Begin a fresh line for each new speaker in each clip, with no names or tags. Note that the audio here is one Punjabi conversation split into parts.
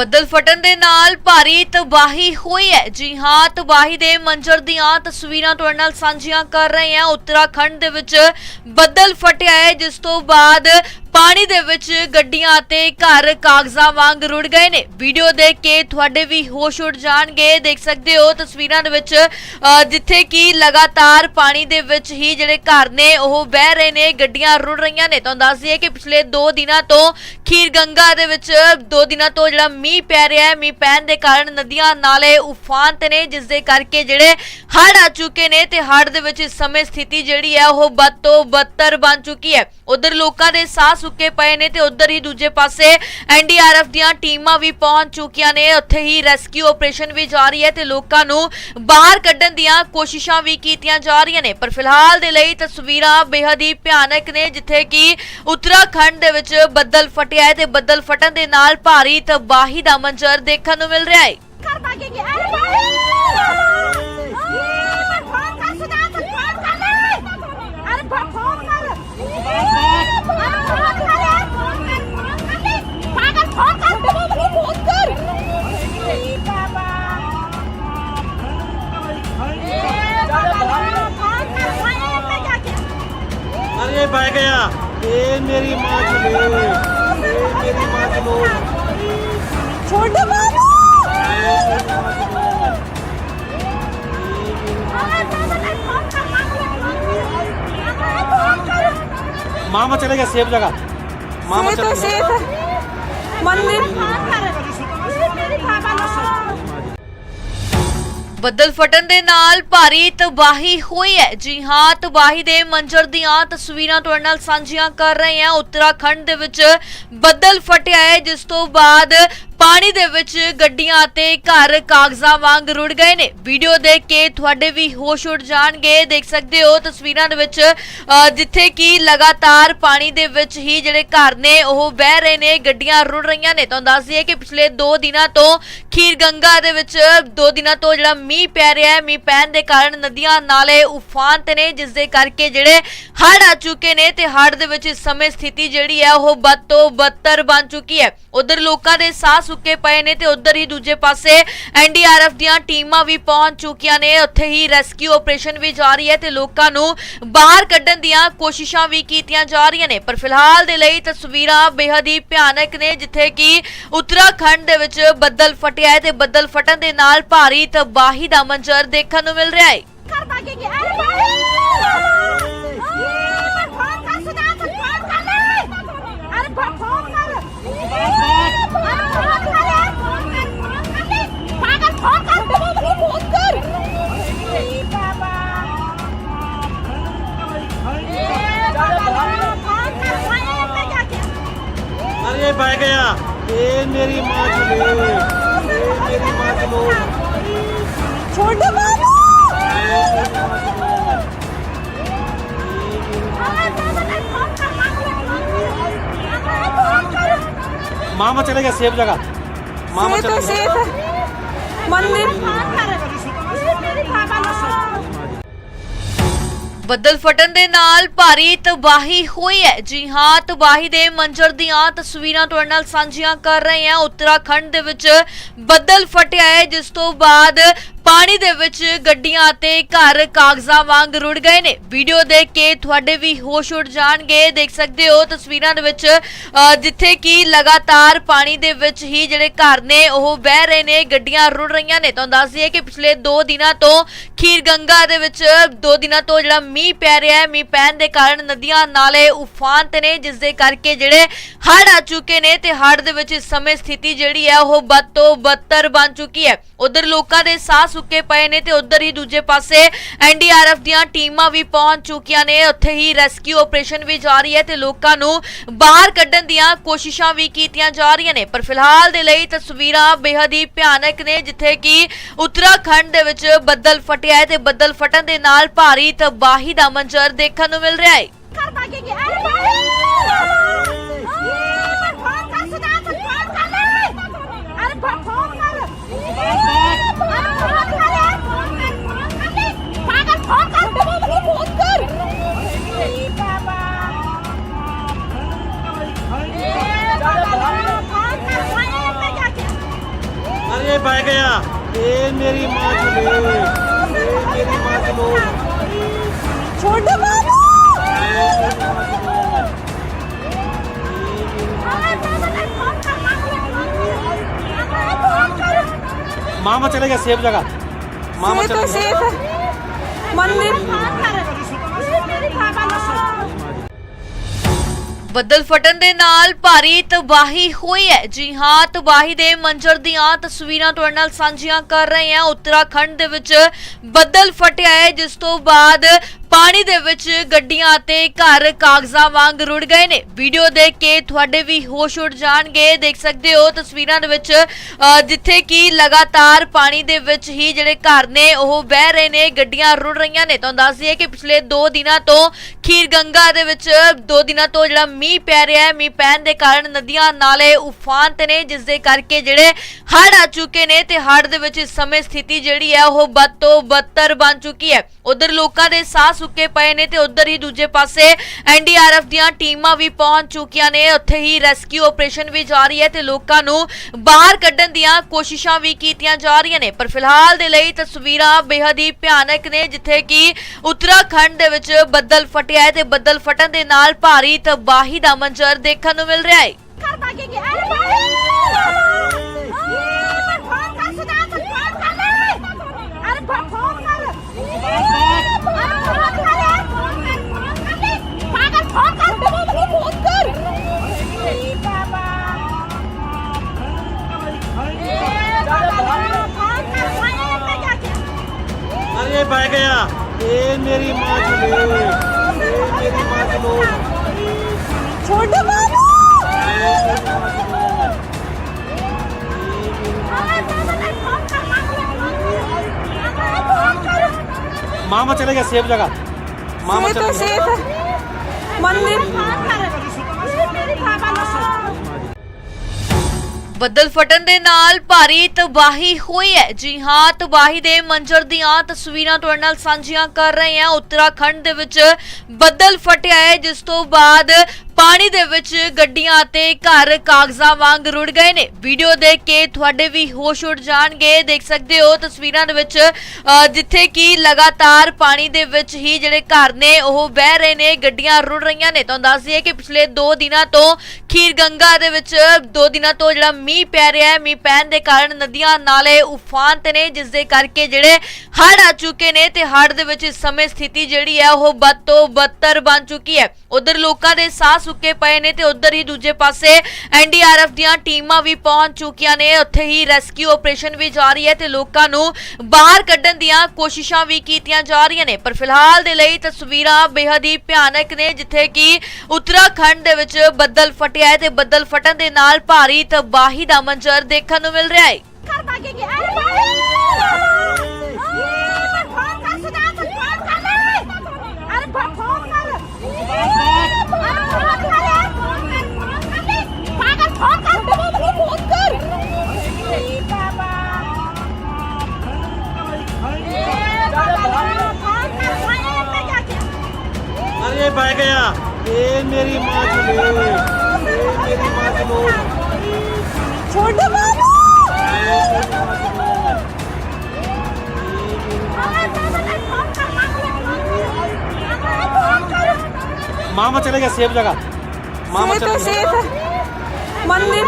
ਬੱਦਲ ਫਟਣ ਦੇ ਨਾਲ ਭਾਰੀ ਤਬਾਹੀ ਹੋਈ ਹੈ। ਜੀ ਹਾਂ, ਤਬਾਹੀ ਦੇ ਮੰਜ਼ਰ ਦੀਆਂ ਤਸਵੀਰਾਂ ਤੁਹਾਡੇ ਨਾਲ ਸਾਂਝੀਆਂ ਕਰ ਰਹੇ ਹਾਂ। ਉੱਤਰਾਖੰਡ ਦੇ ਵਿੱਚ ਬੱਦਲ ਫਟਿਆ ਹੈ, ਜਿਸ ਤੋਂ ਬਾਅਦ ਪਾਣੀ ਦੇ ਵਿੱਚ ਗੱਡੀਆਂ ਅਤੇ ਘਰ ਕਾਗਜ਼ਾਂ ਵਾਂਗ ਰੁੜ ਗਏ ਨੇ। ਵੀਡੀਓ ਦੇਖ ਕੇ ਤੁਹਾਡੇ ਵੀ ਹੋਸ਼ ਉੱਡ ਜਾਣਗੇ। ਦੇਖ ਸਕਦੇ ਹੋ ਤਸਵੀਰਾਂ ਦੇ ਵਿੱਚ ਜਿੱਥੇ ਕਿ ਲਗਾਤਾਰ ਪਾਣੀ ਦੇ ਵਿੱਚ ਹੀ ਜਿਹੜੇ ਘਰ ਨੇ, ਉਹ ਬਹਿ ਰਹੇ ਨੇ, ਗੱਡੀਆਂ ਰੁੜ ਰਹੀਆਂ ਨੇ। ਤੁਹਾਨੂੰ ਦੱਸ ਦਈਏ ਕਿ ਪਿਛਲੇ 2 ਦਿਨਾਂ ਤੋਂ ਖੀਰ ਗੰਗਾ ਦੇ ਵਿੱਚ 2 ਦਿਨਾਂ ਤੋਂ ਜਿਹੜਾ ਮੀਂਹ ਪੈ ਰਿਹਾ ਹੈ, ਮੀਂਹ ਪੈਣ ਦੇ ਕਾਰਨ ਨਦੀਆਂ ਨਾਲੇ ਉਫਾਨ ਤੇ ਨੇ, ਜਿਸ ਦੇ ਕਰਕੇ ਜਿਹੜੇ ਹੜ੍ਹ ਆ ਚੁੱਕੇ ਨੇ ਤੇ ਹੜ੍ਹ ਦੇ ਵਿੱਚ ਇਸ ਸਮੇਂ ਸਥਿਤੀ ਜਿਹੜੀ ਹੈ, ਉਹ ਬਦ ਤੋਂ ਬਦਤਰ ਬਣ ਚੁੱਕੀ ਹੈ। ਉਧਰ ਲੋਕਾਂ ਦੇ ਸਾਹ ਸੁੱਕੇ ਪਏ ਨੇ ਤੇ ਉਧਰ ਹੀ ਦੂਜੇ ਪਾਸੇ ਐਨਡੀਆਰਐਫ ਦੀਆਂ ਟੀਮਾਂ ਵੀ ਪਹੁੰਚ ਚੁੱਕੀਆਂ ਨੇ। ਉੱਥੇ ਹੀ ਰੈਸਕਿਊ ਆਪਰੇਸ਼ਨ ਵੀ ਜਾਰੀ ਹੈ ਤੇ ਲੋਕਾਂ ਨੂੰ ਬਾਹਰ ਕੱਢਣ ਦੀਆਂ ਕੋਸ਼ਿਸ਼ਾਂ ਵੀ ਕੀਤੀਆਂ ਜਾ ਰਹੀਆਂ ਨੇ। ਪਰ ਫਿਲਹਾਲ ਦੇ ਲਈ ਤਸਵੀਰਾਂ ਬੇਹਦ ਹੀ ਭਿਆਨਕ ਨੇ, ਜਿੱਥੇ ਕਿ ਉੱਤਰਾਖੰਡ ਦੇ ਵਿੱਚ ਬੱਦਲ ਫਟਿਆ ਹੈ ਤੇ ਬੱਦਲ ਫਟਣ ਦੇ ਨਾਲ ਭਾਰੀ ਤਬਾਹੀ ਦਾ ਮੰਜ਼ਰ ਦੇਖਣ ਨੂੰ ਮਿਲ ਰਿਹਾ ਹੈ।
ਫੋਨ ਕਰ ਸੁਦਾ ਫੋਨ ਕਰ ਅਰੇ ਫੋਨ
ਕਰ। पाया गया। मेरी माँ मेरी माँ
छोटे
मामा चले गए सेफ़ जगह। मामा चले
गए। मंदिर
ਬੱਦਲ ਫਟਣ ਦੇ ਨਾਲ ਭਾਰੀ ਤਬਾਹੀ ਹੋਈ ਹੈ। ਜੀ ਹਾਂ, ਤਬਾਹੀ ਦੇ ਮੰਜ਼ਰ ਦੀਆਂ ਤਸਵੀਰਾਂ ਤੁਹਾਡੇ ਨਾਲ ਸਾਂਝੀਆਂ ਕਰ ਰਹੇ ਹਾਂ। ਉੱਤਰਾਖੰਡ ਦੇ ਵਿੱਚ ਬੱਦਲ ਫਟਿਆ ਹੈ, ਜਿਸ ਤੋਂ ਬਾਅਦ ਪਾਣੀ ਦੇ ਵਿੱਚ ਗੱਡੀਆਂ ਅਤੇ ਘਰ ਕਾਗਜ਼ਾਂ ਵਾਂਗ ਰੁੜ ਗਏ ਨੇ। ਵੀਡੀਓ ਦੇਖ ਕੇ ਤੁਹਾਡੇ ਵੀ ਹੋਸ਼ ਉੱਡ ਜਾਣਗੇ। ਦੇਖ ਸਕਦੇ ਹੋ ਤਸਵੀਰਾਂ ਦੇ ਵਿੱਚ ਜਿੱਥੇ ਕਿ ਲਗਾਤਾਰ ਪਾਣੀ ਦੇ ਵਿੱਚ ਹੀ ਜਿਹੜੇ ਘਰ ਨੇ, ਉਹ ਬਹਿ ਰਹੇ ਨੇ, ਗੱਡੀਆਂ ਰੁੜ ਰਹੀਆਂ ਨੇ। ਤੁਹਾਨੂੰ ਦੱਸ ਦਈਏ ਕਿ ਪਿਛਲੇ 2 ਦਿਨਾਂ ਤੋਂ ਖੀਰ ਗੰਗਾ ਦੇ ਵਿੱਚ 2 ਦਿਨਾਂ ਤੋਂ ਜਿਹੜਾ ਮੀਂਹ ਪੈ ਰਿਹਾ ਹੈ, ਮੀਂਹ ਪੈਣ ਦੇ ਕਾਰਨ ਨਦੀਆਂ ਨਾਲੇ ਉਫਾਨ ਤੇ ਨੇ, ਜਿਸ ਦੇ ਕਰਕੇ ਜਿਹੜੇ ਹੜ੍ਹ ਆ ਚੁੱਕੇ ਨੇ ਤੇ ਹੜ੍ਹ ਦੇ ਵਿੱਚ ਇਸ ਸਮੇਂ ਸਥਿਤੀ ਜਿਹੜੀ ਹੈ, ਉਹ ਬਦ ਤੋਂ ਬੱਤਰ ਬਣ ਚੁੱਕੀ ਹੈ। ਉਧਰ ਲੋਕਾਂ ਦੇ ਸਾਹ ਸੁੱਕੇ ਪਏ ਨੇ ਤੇ ਉਧਰ ਹੀ ਦੂਜੇ ਪਾਸੇ ਐਨਡੀਆਰਐਫ ਦੀਆਂ ਟੀਮਾਂ ਵੀ ਪਹੁੰਚ ਚੁੱਕੀਆਂ ਨੇ। ਉੱਥੇ ਹੀ ਰੈਸਕਿਊ ਆਪਰੇਸ਼ਨ ਵੀ ਜਾਰੀ ਹੈ ਤੇ ਲੋਕਾਂ ਨੂੰ ਬਾਹਰ ਕੱਢਣ ਦੀਆਂ ਕੋਸ਼ਿਸ਼ਾਂ ਵੀ ਕੀਤੀਆਂ ਜਾ ਰਹੀਆਂ ਨੇ। ਪਰ ਫਿਲਹਾਲ ਦੇ ਲਈ ਤਸਵੀਰਾਂ ਬੇहद ਹੀ ਭਿਆਨਕ ਨੇ, ਜਿੱਥੇ ਕਿ ਉੱਤਰਾਖੰਡ ਦੇ ਵਿੱਚ ਬੱਦਲ ਫਟਿਆ ਹੈ ਤੇ ਬੱਦਲ ਫਟਣ ਦੇ ਨਾਲ ਭਾਰੀ ਤਬਾਹੀ ਦਾ ਮੰਜ਼ਰ ਦੇਖਣ ਨੂੰ ਮਿਲ ਰਿਹਾ ਹੈ।
अरे
बह गया। ये मेरी माँ चले ये मेरी माँ चलो
छोटे बाबू!
मामा चले गया सेफ़ जगह। मामा चले
है
गया
सेफ़ है। मंदिर।
ਬੱਦਲ ਫਟਣ ਦੇ ਨਾਲ ਭਾਰੀ ਤਬਾਹੀ ਹੋਈ ਹੈ। ਜੀ ਹਾਂ, ਤਬਾਹੀ ਦੇ ਮੰਜ਼ਰ ਦੀਆਂ ਤਸਵੀਰਾਂ ਤੁਹਾਡੇ ਨਾਲ ਸਾਂਝੀਆਂ ਕਰ ਰਹੇ ਹਾਂ। ਉੱਤਰਾਖੰਡ ਦੇ ਵਿੱਚ ਬੱਦਲ ਫਟਿਆ ਹੈ, ਜਿਸ ਤੋਂ ਬਾਅਦ ਪਾਣੀ ਦੇ ਵਿੱਚ ਗੱਡੀਆਂ ਅਤੇ ਘਰ ਕਾਗਜ਼ਾਂ ਵਾਂਗ ਰੁੜ ਗਏ ਨੇ। ਵੀਡੀਓ ਦੇਖ ਕੇ ਤੁਹਾਡੇ ਵੀ ਹੋਸ਼ ਉੱਡ ਜਾਣਗੇ। ਦੇਖ ਸਕਦੇ ਹੋ ਤਸਵੀਰਾਂ ਦੇ ਵਿੱਚ ਜਿੱਥੇ ਕਿ ਲਗਾਤਾਰ ਪਾਣੀ ਦੇ ਵਿੱਚ ਹੀ ਜਿਹੜੇ ਘਰ ਨੇ, ਉਹ ਬਹਿ ਰਹੇ ਨੇ, ਗੱਡੀਆਂ ਰੁੜ ਰਹੀਆਂ ਨੇ। ਤੁਹਾਨੂੰ ਦੱਸ ਦਈਏ ਕਿ ਪਿਛਲੇ 2 ਦਿਨਾਂ ਤੋਂ ਖੀਰ ਗੰਗਾ ਦੇ ਵਿੱਚ 2 ਦਿਨਾਂ ਤੋਂ ਜਿਹੜਾ ਮੀਂਹ ਪੈ ਰਿਹਾ ਹੈ, ਮੀਂਹ ਪੈਣ ਦੇ ਕਾਰਨ ਨਦੀਆਂ ਨਾਲੇ ਉਫਾਨ ਤੇ ਨੇ, ਜਿਸ ਦੇ ਕਰਕੇ ਜਿਹੜੇ ਹੜ੍ਹ ਆ ਚੁੱਕੇ ਨੇ ਤੇ ਹੜ੍ਹ ਦੇ ਵਿੱਚ ਇਸ ਸਮੇਂ ਸਥਿਤੀ ਜਿਹੜੀ ਹੈ, ਉਹ ਬਦ ਤੋਂ ਬਦਤਰ ਬਣ ਚੁੱਕੀ ਹੈ। ਉਧਰ ਲੋਕਾਂ ਦੇ ਸਾਹ ਸੁੱਕੇ ਪਏ ਨੇ ਤੇ ਉਧਰ ਹੀ ਦੂਜੇ ਪਾਸੇ ਐਨਡੀਆਰਐਫ ਦੀਆਂ ਟੀਮਾਂ ਵੀ ਪਹੁੰਚ ਚੁੱਕੀਆਂ ਨੇ। ਉੱਥੇ ਹੀ ਰੈਸਕਿਊ ਆਪਰੇਸ਼ਨ ਵੀ ਜਾਰੀ ਹੈ ਤੇ ਲੋਕਾਂ ਨੂੰ ਬਾਹਰ ਕੱਢਣ ਦੀਆਂ ਕੋਸ਼ਿਸ਼ਾਂ ਵੀ ਕੀਤੀਆਂ ਜਾ ਰਹੀਆਂ ਨੇ। ਪਰ ਫਿਲਹਾਲ ਦੇ ਲਈ ਤਸਵੀਰਾਂ ਬੇहद ਹੀ ਭਿਆਨਕ ਨੇ, ਜਿੱਥੇ ਕਿ ਉੱਤਰਾਖੰਡ ਦੇ ਵਿੱਚ ਬੱਦਲ ਫਟਿਆ ਹੈ ਤੇ ਬੱਦਲ ਫਟਣ ਦੇ ਨਾਲ ਭਾਰੀ ਤਬਾਹੀ ਦਾ ਮੰਜ਼ਰ ਦੇਖਣ ਨੂੰ ਮਿਲ ਰਿਹਾ ਹੈ।
সেফ
জায়গা
মামা
তো সেফ મંદિર
ਬੱਦਲ ਫਟਣ ਦੇ ਨਾਲ ਭਾਰੀ ਤਬਾਹੀ ਹੋਈ ਹੈ। ਜੀ ਹਾਂ ਤਬਾਹੀ ਦੇ ਮੰਜ਼ਰ ਦੀਆਂ ਤਸਵੀਰਾਂ ਤੁਹਾਡੇ ਨਾਲ ਸਾਂਝੀਆਂ ਕਰ ਰਹੇ ਹਾਂ। ਉੱਤਰਾਖੰਡ ਦੇ ਵਿੱਚ ਬੱਦਲ ਫਟਿਆ ਹੈ ਜਿਸ ਤੋਂ ਬਾਅਦ ਪਾਣੀ ਦੇ ਵਿੱਚ ਗੱਡੀਆਂ ਅਤੇ ਘਰ ਕਾਗਜ਼ਾਂ ਵਾਂਗ ਰੁੜ ਗਏ ਨੇ। ਵੀਡੀਓ ਦੇਖ ਕੇ ਤੁਹਾਡੇ ਵੀ ਹੋਸ਼ ਉੱਡ ਜਾਣਗੇ। ਦੇਖ ਸਕਦੇ ਹੋ ਤਸਵੀਰਾਂ ਦੇ ਵਿੱਚ ਜਿੱਥੇ ਕਿ ਲਗਾਤਾਰ ਪਾਣੀ ਦੇ ਵਿੱਚ ਹੀ ਜਿਹੜੇ ਘਰ ਨੇ, ਉਹ ਬਹਿ ਰਹੇ ਨੇ, ਗੱਡੀਆਂ ਰੁੜ ਰਹੀਆਂ ਨੇ। ਤੁਹਾਨੂੰ ਦੱਸ ਦਈਏ ਕਿ ਪਿਛਲੇ 2 ਦਿਨਾਂ ਤੋਂ ਖੀਰ ਗੰਗਾ ਦੇ ਵਿੱਚ 2 ਦਿਨਾਂ ਤੋਂ ਜਿਹੜਾ ਮੀਂਹ ਪੈ ਰਿਹਾ ਹੈ, ਮੀਂਹ ਪੈਣ ਦੇ ਕਾਰਨ ਨਦੀਆਂ ਨਾਲੇ ਉਫਾਨ ਤੇ ਨੇ, ਜਿਸ ਦੇ ਕਰਕੇ ਜਿਹੜੇ ਹੜ੍ਹ ਆ ਚੁੱਕੇ ਨੇ ਤੇ ਹੜ੍ਹ ਦੇ ਵਿੱਚ ਇਸ ਸਮੇਂ ਸਥਿਤੀ ਜਿਹੜੀ ਹੈ, ਉਹ ਬਦ ਤੋਂ ਬਦਤਰ ਬਣ ਚੁੱਕੀ ਹੈ। ਉਧਰ ਲੋਕਾਂ ਦੇ ਸਾਹ ਸੁੱਕੇ ਪਏ ਨੇ ਤੇ ਉਧਰ ਹੀ ਦੂਜੇ ਪਾਸੇ ਐਨਡੀਆਰਐਫ ਦੀਆਂ ਟੀਮਾਂ ਵੀ ਪਹੁੰਚ ਚੁੱਕੀਆਂ ਨੇ। ਉੱਥੇ ਹੀ ਰੈਸਕਿਊ ਆਪਰੇਸ਼ਨ ਵੀ ਜਾਰੀ ਹੈ ਤੇ ਲੋਕਾਂ ਨੂੰ ਬਾਹਰ ਕੱਢਣ ਦੀਆਂ ਕੋਸ਼ਿਸ਼ਾਂ ਵੀ ਕੀਤੀਆਂ ਜਾ ਰਹੀਆਂ ਨੇ। ਪਰ ਫਿਲਹਾਲ ਦੇ ਲਈ ਤਸਵੀਰਾਂ ਬੇहद ਹੀ ਭਿਆਨਕ ਨੇ, ਜਿੱਥੇ ਕਿ ਉੱਤਰਾਖੰਡ ਦੇ ਵਿੱਚ ਬੱਦਲ ਫਟਿਆ ਹੈ ਤੇ ਬੱਦਲ ਫਟਣ ਦੇ ਨਾਲ ਭਾਰੀ ਤਬਾਹੀ ਦਾ ਮੰਜ਼ਰ ਦੇਖਣ ਨੂੰ ਮਿਲ ਰਿਹਾ ਹੈ।
सेफ जगह मामा
ये तो
चले गए
सेफ है मंदिर
फोन कर मेरी बाबा
ਬੱਦਲ ਫਟਣ ਦੇ ਨਾਲ ਭਾਰੀ ਤਬਾਹੀ ਹੋਈ ਹੈ ਜੀ ਹਾਂ ਤਬਾਹੀ ਦੇ ਮੰਜ਼ਰ ਦੀਆਂ ਤਸਵੀਰਾਂ ਤੁਹਾਡੇ ਨਾਲ ਸਾਂਝੀਆਂ ਕਰ ਰਹੇ ਹਾਂ ਉੱਤਰਾਖੰਡ ਦੇ ਵਿੱਚ ਬੱਦਲ ਫਟਿਆ ਹੈ ਜਿਸ ਤੋਂ ਬਾਅਦ ਪਾਣੀ ਦੇ ਵਿੱਚ ਗੱਡੀਆਂ ਅਤੇ ਘਰ ਕਾਗਜ਼ਾਂ ਵਾਂਗ ਰੁੜ ਗਏ ਨੇ। ਵੀਡੀਓ ਦੇਖ ਕੇ ਤੁਹਾਡੇ ਵੀ ਹੋਸ਼ ਉੱਡ ਜਾਣਗੇ। ਦੇਖ ਸਕਦੇ ਹੋ ਤਸਵੀਰਾਂ ਦੇ ਵਿੱਚ ਜਿੱਥੇ ਕਿ ਲਗਾਤਾਰ ਪਾਣੀ ਦੇ ਵਿੱਚ ਹੀ ਜਿਹੜੇ ਘਰ ਨੇ, ਉਹ ਬਹਿ ਰਹੇ ਨੇ, ਗੱਡੀਆਂ ਰੁੜ ਰਹੀਆਂ ਨੇ। ਤੁਹਾਨੂੰ ਦੱਸ ਦਈਏ ਕਿ ਪਿਛਲੇ 2 ਦਿਨਾਂ ਤੋਂ ਖੀਰ ਗੰਗਾ ਦੇ ਵਿੱਚ 2 ਦਿਨਾਂ ਤੋਂ ਜਿਹੜਾ ਮੀਂਹ ਪੈ ਰਿਹਾ ਹੈ, ਮੀਂਹ ਪੈਣ ਦੇ ਕਾਰਨ ਨਦੀਆਂ ਨਾਲੇ ਉਫਾਨ ਤੇ ਨੇ, ਜਿਸ ਦੇ ਕਰਕੇ ਜਿਹੜੇ ਹੜ੍ਹ ਆ ਚੁੱਕੇ ਨੇ ਤੇ ਹੜ੍ਹ ਦੇ ਵਿੱਚ ਇਸ ਸਮੇਂ ਸਥਿਤੀ ਜਿਹੜੀ ਹੈ, ਉਹ ਬਦ ਤੋਂ ਬਦਤਰ ਬਣ ਚੁੱਕੀ ਹੈ। ਉਧਰ ਲੋਕਾਂ ਦੇ ਸਾਹ ਸੁੱਕੇ ਪਏ ਨੇ ਤੇ ਉਧਰ ਹੀ ਦੂਜੇ ਪਾਸੇ ਐਨਡੀਆਰਐਫ ਦੀਆਂ ਟੀਮਾਂ ਵੀ ਪਹੁੰਚ ਚੁੱਕੀਆਂ ਨੇ। ਉੱਥੇ ਹੀ ਰੈਸਕਿਊ ਆਪਰੇਸ਼ਨ ਵੀ ਜਾਰੀ ਹੈ ਤੇ ਲੋਕਾਂ ਨੂੰ ਬਾਹਰ ਕੱਢਣ ਦੀਆਂ ਕੋਸ਼ਿਸ਼ਾਂ ਵੀ ਕੀਤੀਆਂ ਜਾ ਰਹੀਆਂ ਨੇ। ਪਰ ਫਿਲਹਾਲ ਦੇ ਲਈ ਤਸਵੀਰਾਂ ਬੇहद ਹੀ ਭਿਆਨਕ ਨੇ, ਜਿੱਥੇ ਕਿ ਉੱਤਰਾਖੰਡ ਦੇ ਵਿੱਚ ਬੱਦਲ ਫਟਿਆ ਹੈ ਤੇ ਬੱਦਲ ਫਟਣ ਦੇ ਨਾਲ ਭਾਰੀ ਤਬਾਹੀ ਦਾ ਮੰਜ਼ਰ ਦੇਖਣ ਨੂੰ ਮਿਲ ਰਿਹਾ ਹੈ।
मेरी मामा चले गया सेफ़ जगह। मामा चले
गया मंदिर।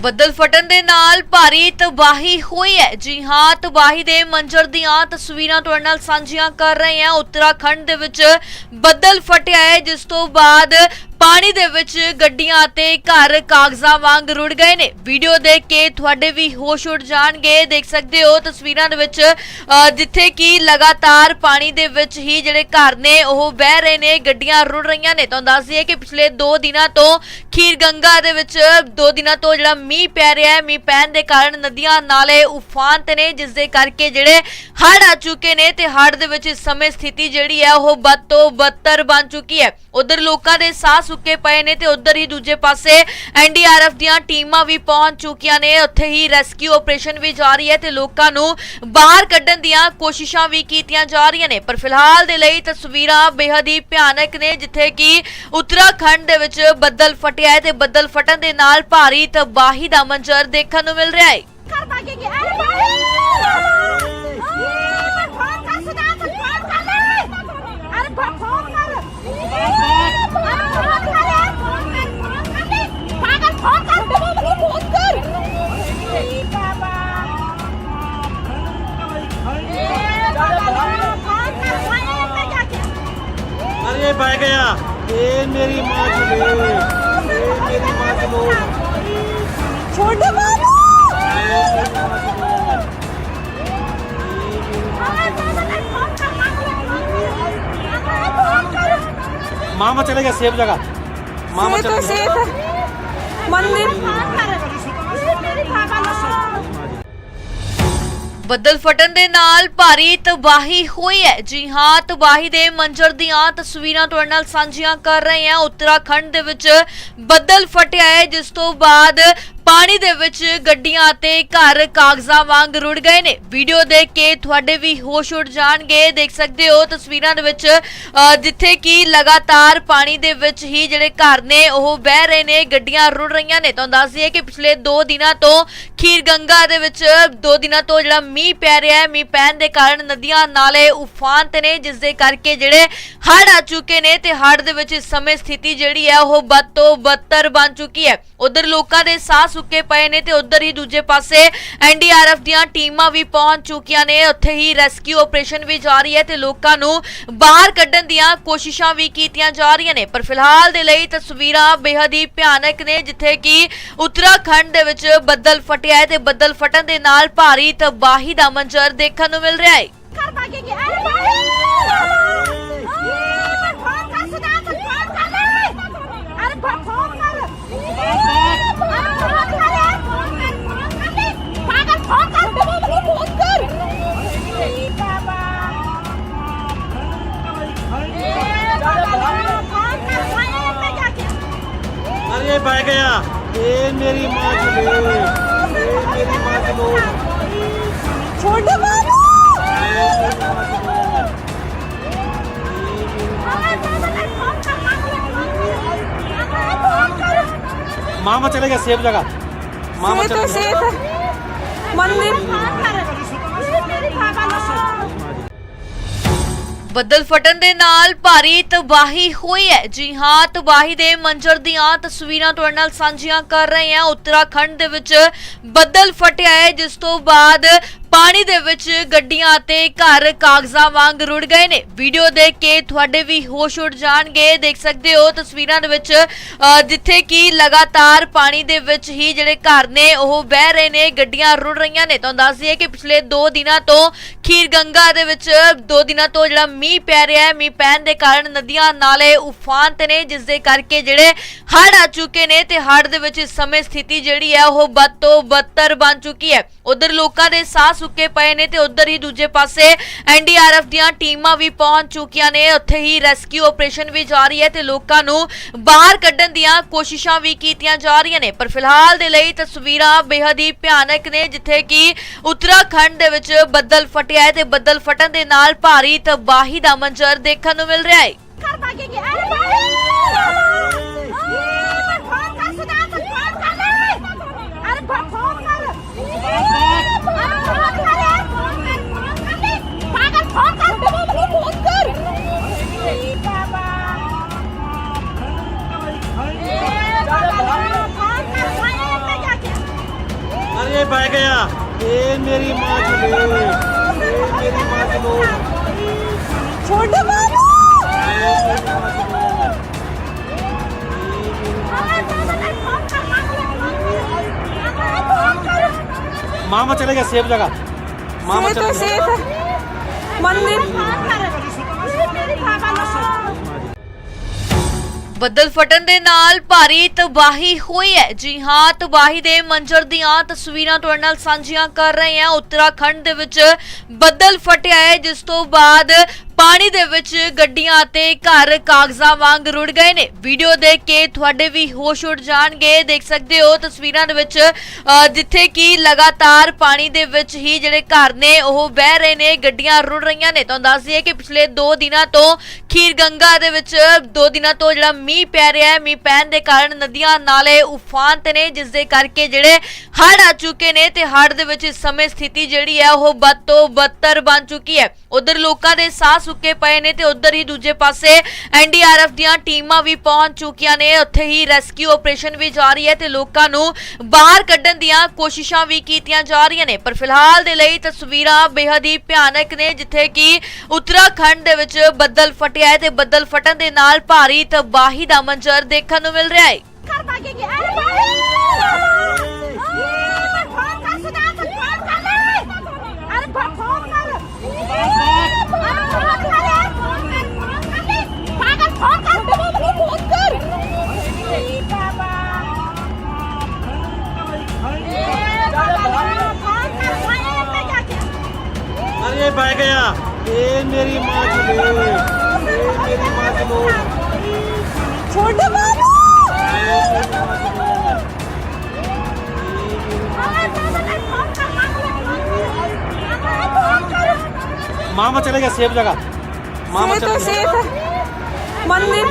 ਬੱਦਲ ਫਟਣ ਦੇ ਨਾਲ ਭਾਰੀ ਤਬਾਹੀ ਹੋਈ ਹੈ। ਜੀ ਹਾਂ, ਤਬਾਹੀ ਦੇ ਮੰਜ਼ਰ ਦੀਆਂ ਤਸਵੀਰਾਂ ਤੁਹਾਡੇ ਨਾਲ ਸਾਂਝੀਆਂ ਕਰ ਰਹੇ ਹਾਂ। ਉੱਤਰਾਖੰਡ ਦੇ ਵਿੱਚ ਬੱਦਲ ਫਟਿਆ ਹੈ, ਜਿਸ ਤੋਂ ਬਾਅਦ ਪਾਣੀ ਦੇ ਵਿੱਚ ਗੱਡੀਆਂ ਅਤੇ ਘਰ ਕਾਗਜ਼ਾਂ ਵਾਂਗ ਰੁੜ ਗਏ ਨੇ। ਵੀਡੀਓ ਦੇਖ ਕੇ ਤੁਹਾਡੇ ਵੀ ਹੋਸ਼ ਉੱਡ ਜਾਣਗੇ। ਦੇਖ ਸਕਦੇ ਹੋ ਤਸਵੀਰਾਂ ਦੇ ਵਿੱਚ ਜਿੱਥੇ ਕਿ ਲਗਾਤਾਰ ਪਾਣੀ ਦੇ ਵਿੱਚ ਹੀ ਜਿਹੜੇ ਘਰ ਨੇ, ਉਹ ਬਹਿ ਰਹੇ ਨੇ, ਗੱਡੀਆਂ ਰੁੜ ਰਹੀਆਂ ਨੇ। ਤੁਹਾਨੂੰ ਦੱਸ ਦਈਏ ਕਿ ਪਿਛਲੇ 2 ਦਿਨਾਂ ਤੋਂ ਖੀਰ ਗੰਗਾ ਦੇ ਵਿੱਚ 2 ਦਿਨਾਂ ਤੋਂ ਜਿਹੜਾ ਮੀਂਹ ਪੈ ਰਿਹਾ ਹੈ, ਮੀਂਹ ਪੈਣ ਦੇ ਕਾਰਨ ਨਦੀਆਂ ਨਾਲੇ ਉਫਾਨ ਤੇ ਨੇ, ਜਿਸ ਦੇ ਕਰਕੇ ਜਿਹੜੇ ਹੜ੍ਹ ਆ ਚੁੱਕੇ ਨੇ ਤੇ ਹੜ੍ਹ ਦੇ ਵਿੱਚ ਇਸ ਸਮੇਂ ਸਥਿਤੀ ਜਿਹੜੀ ਹੈ, ਉਹ ਬਦ ਤੋਂ ਬਦਤਰ ਬਣ ਚੁੱਕੀ ਹੈ। ਉਧਰ ਲੋਕਾਂ ਦੇ ਸਾਹ ਸੁੱਕੇ ਪਏ ਨੇ ਤੇ ਉਧਰ ਹੀ ਦੂਜੇ ਪਾਸੇ ਐਨਡੀਆਰਐਫ ਦੀਆਂ ਟੀਮਾਂ ਵੀ ਪਹੁੰਚ ਚੁੱਕੀਆਂ ਨੇ। ਉੱਥੇ ਹੀ ਰੈਸਕਿਊ ਆਪਰੇਸ਼ਨ ਵੀ ਜਾਰੀ ਹੈ ਤੇ ਲੋਕਾਂ ਨੂੰ ਬਾਹਰ ਕੱਢਣ ਦੀਆਂ ਕੋਸ਼ਿਸ਼ਾਂ ਵੀ ਕੀਤੀਆਂ ਜਾ ਰਹੀਆਂ ਨੇ। ਪਰ ਫਿਲਹਾਲ ਦੇ ਲਈ ਤਸਵੀਰਾਂ ਬੇहद ਹੀ ਭਿਆਨਕ ਨੇ, ਜਿੱਥੇ ਕਿ ਉੱਤਰਾਖੰਡ ਦੇ ਵਿੱਚ ਬੱਦਲ ਫਟਿਆ ਹੈ ਤੇ ਬੱਦਲ ਫਟਣ ਦੇ ਨਾਲ ਭਾਰੀ ਤਬਾਹੀ ਦਾ ਮੰਜ਼ਰ ਦੇਖਣ ਨੂੰ ਮਿਲ ਰਿਹਾ ਹੈ।
अरे
बह गया। ये मेरी माँ की ये मेरी माँ की
छोटे बाबू!
मामा चले गया सेफ़ जगह। मामा गया
सेफ़ है। मंदिर
ਬੱਦਲ ਫਟਣ ਦੇ ਨਾਲ ਭਾਰੀ ਤਬਾਹੀ ਹੋਈ ਹੈ। ਜੀ ਹਾਂ, ਤਬਾਹੀ ਦੇ ਮੰਜ਼ਰ ਦੀਆਂ ਤਸਵੀਰਾਂ ਤੁਹਾਡੇ ਨਾਲ ਸਾਂਝੀਆਂ ਕਰ ਰਹੇ ਹਾਂ। ਉੱਤਰਾਖੰਡ ਦੇ ਵਿੱਚ ਬੱਦਲ ਫਟਿਆ ਹੈ, ਜਿਸ ਤੋਂ ਬਾਅਦ ਪਾਣੀ ਦੇ ਵਿੱਚ ਗੱਡੀਆਂ ਅਤੇ ਘਰ ਕਾਗਜ਼ਾਂ ਵਾਂਗ ਰੁੜ ਗਏ ਨੇ। ਵੀਡੀਓ ਦੇਖ ਕੇ ਤੁਹਾਡੇ ਵੀ ਹੋਸ਼ ਉੱਡ ਜਾਣਗੇ। ਦੇਖ ਸਕਦੇ ਹੋ ਤਸਵੀਰਾਂ ਦੇ ਵਿੱਚ ਜਿੱਥੇ ਕਿ ਲਗਾਤਾਰ ਪਾਣੀ ਦੇ ਵਿੱਚ ਹੀ ਜਿਹੜੇ ਘਰ ਨੇ, ਉਹ ਬਹਿ ਰਹੇ ਨੇ, ਗੱਡੀਆਂ ਰੁੜ ਰਹੀਆਂ ਨੇ। ਤੁਹਾਨੂੰ ਦੱਸ ਦਈਏ ਕਿ ਪਿਛਲੇ 2 ਦਿਨਾਂ ਤੋਂ ਖੀਰ ਗੰਗਾ ਦੇ ਵਿੱਚ 2 ਦਿਨਾਂ ਤੋਂ ਜਿਹੜਾ ਮੀਂਹ ਪੈ ਰਿਹਾ ਹੈ, ਮੀਂਹ ਪੈਣ ਦੇ ਕਾਰਨ ਨਦੀਆਂ ਨਾਲੇ ਉਫਾਨ ਤੇ ਨੇ, ਜਿਸ ਦੇ ਕਰਕੇ ਜਿਹੜੇ ਹੜ੍ਹ ਆ ਚੁੱਕੇ ਨੇ ਤੇ ਹੜ੍ਹ ਦੇ ਵਿੱਚ ਇਸ ਸਮੇਂ ਸਥਿਤੀ ਜਿਹੜੀ ਹੈ, ਉਹ ਬਦ ਤੋਂ ਬਦਤਰ ਬਣ ਚੁੱਕੀ ਹੈ। ਉਧਰ ਲੋਕਾਂ ਦੇ ਸਾਹ ਸੁੱਕੇ ਪਏ ਨੇ ਤੇ ਉਧਰ ਹੀ ਦੂਜੇ ਪਾਸੇ ਐਨਡੀਆਰਐਫ ਦੀਆਂ ਟੀਮਾਂ ਵੀ ਪਹੁੰਚ ਚੁੱਕੀਆਂ ਨੇ। ਉੱਥੇ ਹੀ ਰੈਸਕਿਊ ਆਪਰੇਸ਼ਨ ਵੀ ਜਾਰੀ ਹੈ ਤੇ ਲੋਕਾਂ ਨੂੰ ਬਾਹਰ ਕੱਢਣ ਦੀਆਂ ਕੋਸ਼ਿਸ਼ਾਂ ਵੀ ਕੀਤੀਆਂ ਜਾ ਰਹੀਆਂ ਨੇ। ਪਰ ਫਿਲਹਾਲ ਦੇ ਲਈ ਤਸਵੀਰਾਂ ਬੇहद ਹੀ ਭਿਆਨਕ ਨੇ, ਜਿੱਥੇ ਕਿ ਉੱਤਰਾਖੰਡ ਦੇ ਵਿੱਚ ਬੱਦਲ ਫਟਿਆ ਹੈ ਤੇ ਬੱਦਲ ਫਟਣ ਦੇ ਨਾਲ ਭਾਰੀ ਤਬਾਹੀ ਦਾ ਮੰਜ਼ਰ ਦੇਖਣ ਨੂੰ ਮਿਲ ਰਿਹਾ ਹੈ।
अरे
बह गया। ये मेरी माँ की ये मेरी माँ की लो
छोटे
मामा चले गया सेफ जगह मामा
सेफ
चले
है
गया
सेफ है मंदिर
ਬੱਦਲ ਫਟਣ ਦੇ ਨਾਲ ਭਾਰੀ ਤਬਾਹੀ ਹੋਈ ਹੈ ਜੀ ਹਾਂ ਤਬਾਹੀ ਦੇ ਮੰਜ਼ਰ ਦੀਆਂ ਤਸਵੀਰਾਂ ਤੁਹਾਡੇ ਨਾਲ ਸਾਂਝੀਆਂ ਕਰ ਰਹੇ ਹਾਂ ਉੱਤਰਾਖੰਡ ਦੇ ਵਿੱਚ ਬੱਦਲ ਫਟਿਆ ਹੈ ਜਿਸ ਤੋਂ ਬਾਅਦ ਪਾਣੀ ਦੇ ਵਿੱਚ ਗੱਡੀਆਂ ਅਤੇ ਘਰ ਕਾਗਜ਼ਾਂ ਵਾਂਗ ਰੁੜ ਗਏ ਨੇ। ਵੀਡੀਓ ਦੇਖ ਕੇ ਤੁਹਾਡੇ ਵੀ ਹੋਸ਼ ਉੱਡ ਜਾਣਗੇ। ਦੇਖ ਸਕਦੇ ਹੋ ਤਸਵੀਰਾਂ ਦੇ ਵਿੱਚ ਜਿੱਥੇ ਕਿ ਲਗਾਤਾਰ ਪਾਣੀ ਦੇ ਵਿੱਚ ਹੀ ਜਿਹੜੇ ਘਰ ਨੇ, ਉਹ ਬਹਿ ਰਹੇ ਨੇ, ਗੱਡੀਆਂ ਰੁੜ ਰਹੀਆਂ ਨੇ। ਤੁਹਾਨੂੰ ਦੱਸ ਦਈਏ ਕਿ ਪਿਛਲੇ 2 ਦਿਨਾਂ ਤੋਂ ਖੀਰ ਗੰਗਾ ਦੇ ਵਿੱਚ 2 ਦਿਨਾਂ ਤੋਂ ਜਿਹੜਾ ਮੀਂਹ ਪੈ ਰਿਹਾ ਹੈ, ਮੀਂਹ ਪੈਣ ਦੇ ਕਾਰਨ ਨਦੀਆਂ ਨਾਲੇ ਉਫਾਨ ਤੇ ਨੇ, ਜਿਸ ਦੇ ਕਰਕੇ ਜਿਹੜੇ ਹੜ੍ਹ ਆ ਚੁੱਕੇ ਨੇ ਤੇ ਹੜ੍ਹ ਦੇ ਵਿੱਚ ਇਸ ਸਮੇਂ ਸਥਿਤੀ ਜਿਹੜੀ ਹੈ, ਉਹ ਬਦ ਤੋਂ ਬਦਤਰ ਬਣ ਚੁੱਕੀ ਹੈ। ਉਧਰ ਲੋਕਾਂ ਦੇ ਸਾਹ ਸੁੱਕੇ ਪਏ ਨੇ ਤੇ ਉਧਰ ਹੀ ਦੂਜੇ ਪਾਸੇ ਐਨਡੀਆਰਐਫ ਦੀਆਂ ਟੀਮਾਂ ਵੀ ਪਹੁੰਚ ਚੁੱਕੀਆਂ ਨੇ। ਉੱਥੇ ਹੀ ਰੈਸਕਿਊ ਆਪਰੇਸ਼ਨ ਵੀ ਜਾਰੀ ਹੈ ਤੇ ਲੋਕਾਂ ਨੂੰ ਬਾਹਰ ਕੱਢਣ ਦੀਆਂ ਕੋਸ਼ਿਸ਼ਾਂ ਵੀ ਕੀਤੀਆਂ ਜਾ ਰਹੀਆਂ ਨੇ। ਪਰ ਫਿਲਹਾਲ ਦੇ ਲਈ ਤਸਵੀਰਾਂ ਬੇਹਦ ਹੀ ਭਿਆਨਕ ਨੇ, ਜਿੱਥੇ ਕਿ ਉੱਤਰਾਖੰਡ ਦੇ ਵਿੱਚ ਬੱਦਲ ਫਟਿਆ ਹੈ ਤੇ ਬੱਦਲ ਫਟਣ ਦੇ ਨਾਲ ਭਾਰੀ ਤਬਾਹੀ ਦਾ ਮੰਜ਼ਰ ਦੇਖਣ ਨੂੰ ਮਿਲ ਰਿਹਾ ਹੈ।
Ah! अरे
बह गया। ये मेरी माँ की ये मेरी माँ की
छोटे बाबू
मामा चले गया सेफ़ जगह। मामा
है
चले गया
है।
ਬੱਦਲ ਫਟਣ ਦੇ ਨਾਲ ਭਾਰੀ ਤਬਾਹੀ ਹੋਈ ਹੈ। ਜੀ ਹਾਂ, ਤਬਾਹੀ ਦੇ ਮੰਜ਼ਰ ਦੀਆਂ ਤਸਵੀਰਾਂ ਤੁਹਾਡੇ ਨਾਲ ਸਾਂਝੀਆਂ ਕਰ ਰਹੇ ਹਾਂ। ਉੱਤਰਾਖੰਡ ਦੇ ਵਿੱਚ ਬੱਦਲ ਫਟਿਆ ਹੈ, ਜਿਸ ਤੋਂ ਬਾਅਦ ਪਾਣੀ ਦੇ ਵਿੱਚ ਗੱਡੀਆਂ ਅਤੇ ਘਰ ਕਾਗਜ਼ਾਂ ਵਾਂਗ ਰੁੜ ਗਏ ਨੇ। ਵੀਡੀਓ ਦੇਖ ਕੇ ਤੁਹਾਡੇ ਵੀ ਹੋਸ਼ ਉੱਡ ਜਾਣਗੇ। ਦੇਖ ਸਕਦੇ ਹੋ ਤਸਵੀਰਾਂ ਦੇ ਵਿੱਚ ਜਿੱਥੇ ਕਿ ਲਗਾਤਾਰ ਪਾਣੀ ਦੇ ਵਿੱਚ ਹੀ ਜਿਹੜੇ ਘਰ ਨੇ, ਉਹ ਵਹਿ ਰਹੇ ਨੇ, ਗੱਡੀਆਂ ਰੁੜ ਰਹੀਆਂ ਨੇ। ਤੁਹਾਨੂੰ ਦੱਸ ਦਈਏ ਕਿ ਪਿਛਲੇ 2 ਦਿਨਾਂ ਤੋਂ ਖੀਰ ਗੰਗਾ ਦੇ ਵਿੱਚ 2 ਦਿਨਾਂ ਤੋਂ ਜਿਹੜਾ ਮੀਂਹ ਪੈ ਰਿਹਾ ਹੈ, ਮੀਂਹ ਪੈਣ ਦੇ ਕਾਰਨ ਨਦੀਆਂ ਨਾਲੇ ਉਫਾਨ ਤੇ ਨੇ, ਜਿਸ ਦੇ ਕਰਕੇ ਜਿਹੜੇ ਹੜ੍ਹ ਆ ਚੁੱਕੇ ਨੇ ਤੇ ਹੜ੍ਹ ਦੇ ਵਿੱਚ ਇਸ ਸਮੇਂ ਸਥਿਤੀ ਜਿਹੜੀ ਹੈ, ਉਹ ਬਦ ਤੋਂ ਬਦਤਰ ਬਣ ਚੁੱਕੀ ਹੈ। ਉਧਰ ਲੋਕਾਂ ਦੇ ਸਾਹ ਸੁੱਕੇ ਪਏ ਨੇ ਤੇ ਉਧਰ ਹੀ ਦੂਜੇ ਪਾਸੇ ਐਨਡੀਆਰਐਫ ਦੀਆਂ ਟੀਮਾਂ ਵੀ ਪਹੁੰਚ ਚੁੱਕੀਆਂ ਨੇ। ਉੱਥੇ ਹੀ ਰੈਸਕਿਊ ਆਪਰੇਸ਼ਨ ਵੀ ਜਾਰੀ ਹੈ ਤੇ ਲੋਕਾਂ ਨੂੰ ਬਾਹਰ ਕੱਢਣ ਦੀਆਂ ਕੋਸ਼ਿਸ਼ਾਂ ਵੀ ਕੀਤੀਆਂ ਜਾ ਰਹੀਆਂ ਨੇ। ਪਰ ਫਿਲਹਾਲ ਦੇ ਲਈ ਤਸਵੀਰਾਂ ਬੇहद ਹੀ ਭਿਆਨਕ ਨੇ, ਜਿੱਥੇ ਕਿ ਉੱਤਰਾਖੰਡ ਦੇ ਵਿੱਚ ਬੱਦਲ ਫਟਿਆ ਹੈ ਤੇ ਬੱਦਲ ਫਟਣ ਦੇ ਨਾਲ ਭਾਰੀ ਤਬਾਹੀ ਦਾ ਮੰਜ਼ਰ ਦੇਖਣ ਨੂੰ ਮਿਲ ਰਿਹਾ ਹੈ।
अरे
बह गया। मेरी माँ चले मेरी माँ चलो
छोटे बाबू!
मामा चलेगा सेफ़ जगह। मामा
ये तो
चलेगा
सेफ़ है। મંદિર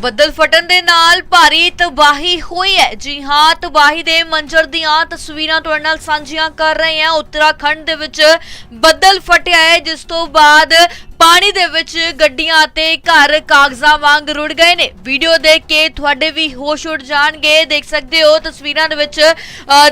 ਬੱਦਲ ਫਟਣ ਦੇ ਨਾਲ ਭਾਰੀ ਤਬਾਹੀ ਹੋਈ ਹੈ। ਜੀ ਹਾਂ, ਤਬਾਹੀ ਦੇ ਮੰਜ਼ਰ ਦੀਆਂ ਤਸਵੀਰਾਂ ਤੁਹਾਡੇ ਨਾਲ ਸਾਂਝੀਆਂ ਕਰ ਰਹੇ ਹਾਂ। ਉੱਤਰਾਖੰਡ ਦੇ ਵਿੱਚ ਬੱਦਲ ਫਟਿਆ ਹੈ, ਜਿਸ ਤੋਂ ਬਾਅਦ ਪਾਣੀ ਦੇ ਵਿੱਚ ਗੱਡੀਆਂ ਅਤੇ ਘਰ ਕਾਗਜ਼ਾਂ ਵਾਂਗ ਰੁੜ ਗਏ ਨੇ। ਵੀਡੀਓ ਦੇਖ ਕੇ ਤੁਹਾਡੇ ਵੀ ਹੋਸ਼ ਉੱਡ ਜਾਣਗੇ। ਦੇਖ ਸਕਦੇ ਹੋ ਤਸਵੀਰਾਂ ਦੇ ਵਿੱਚ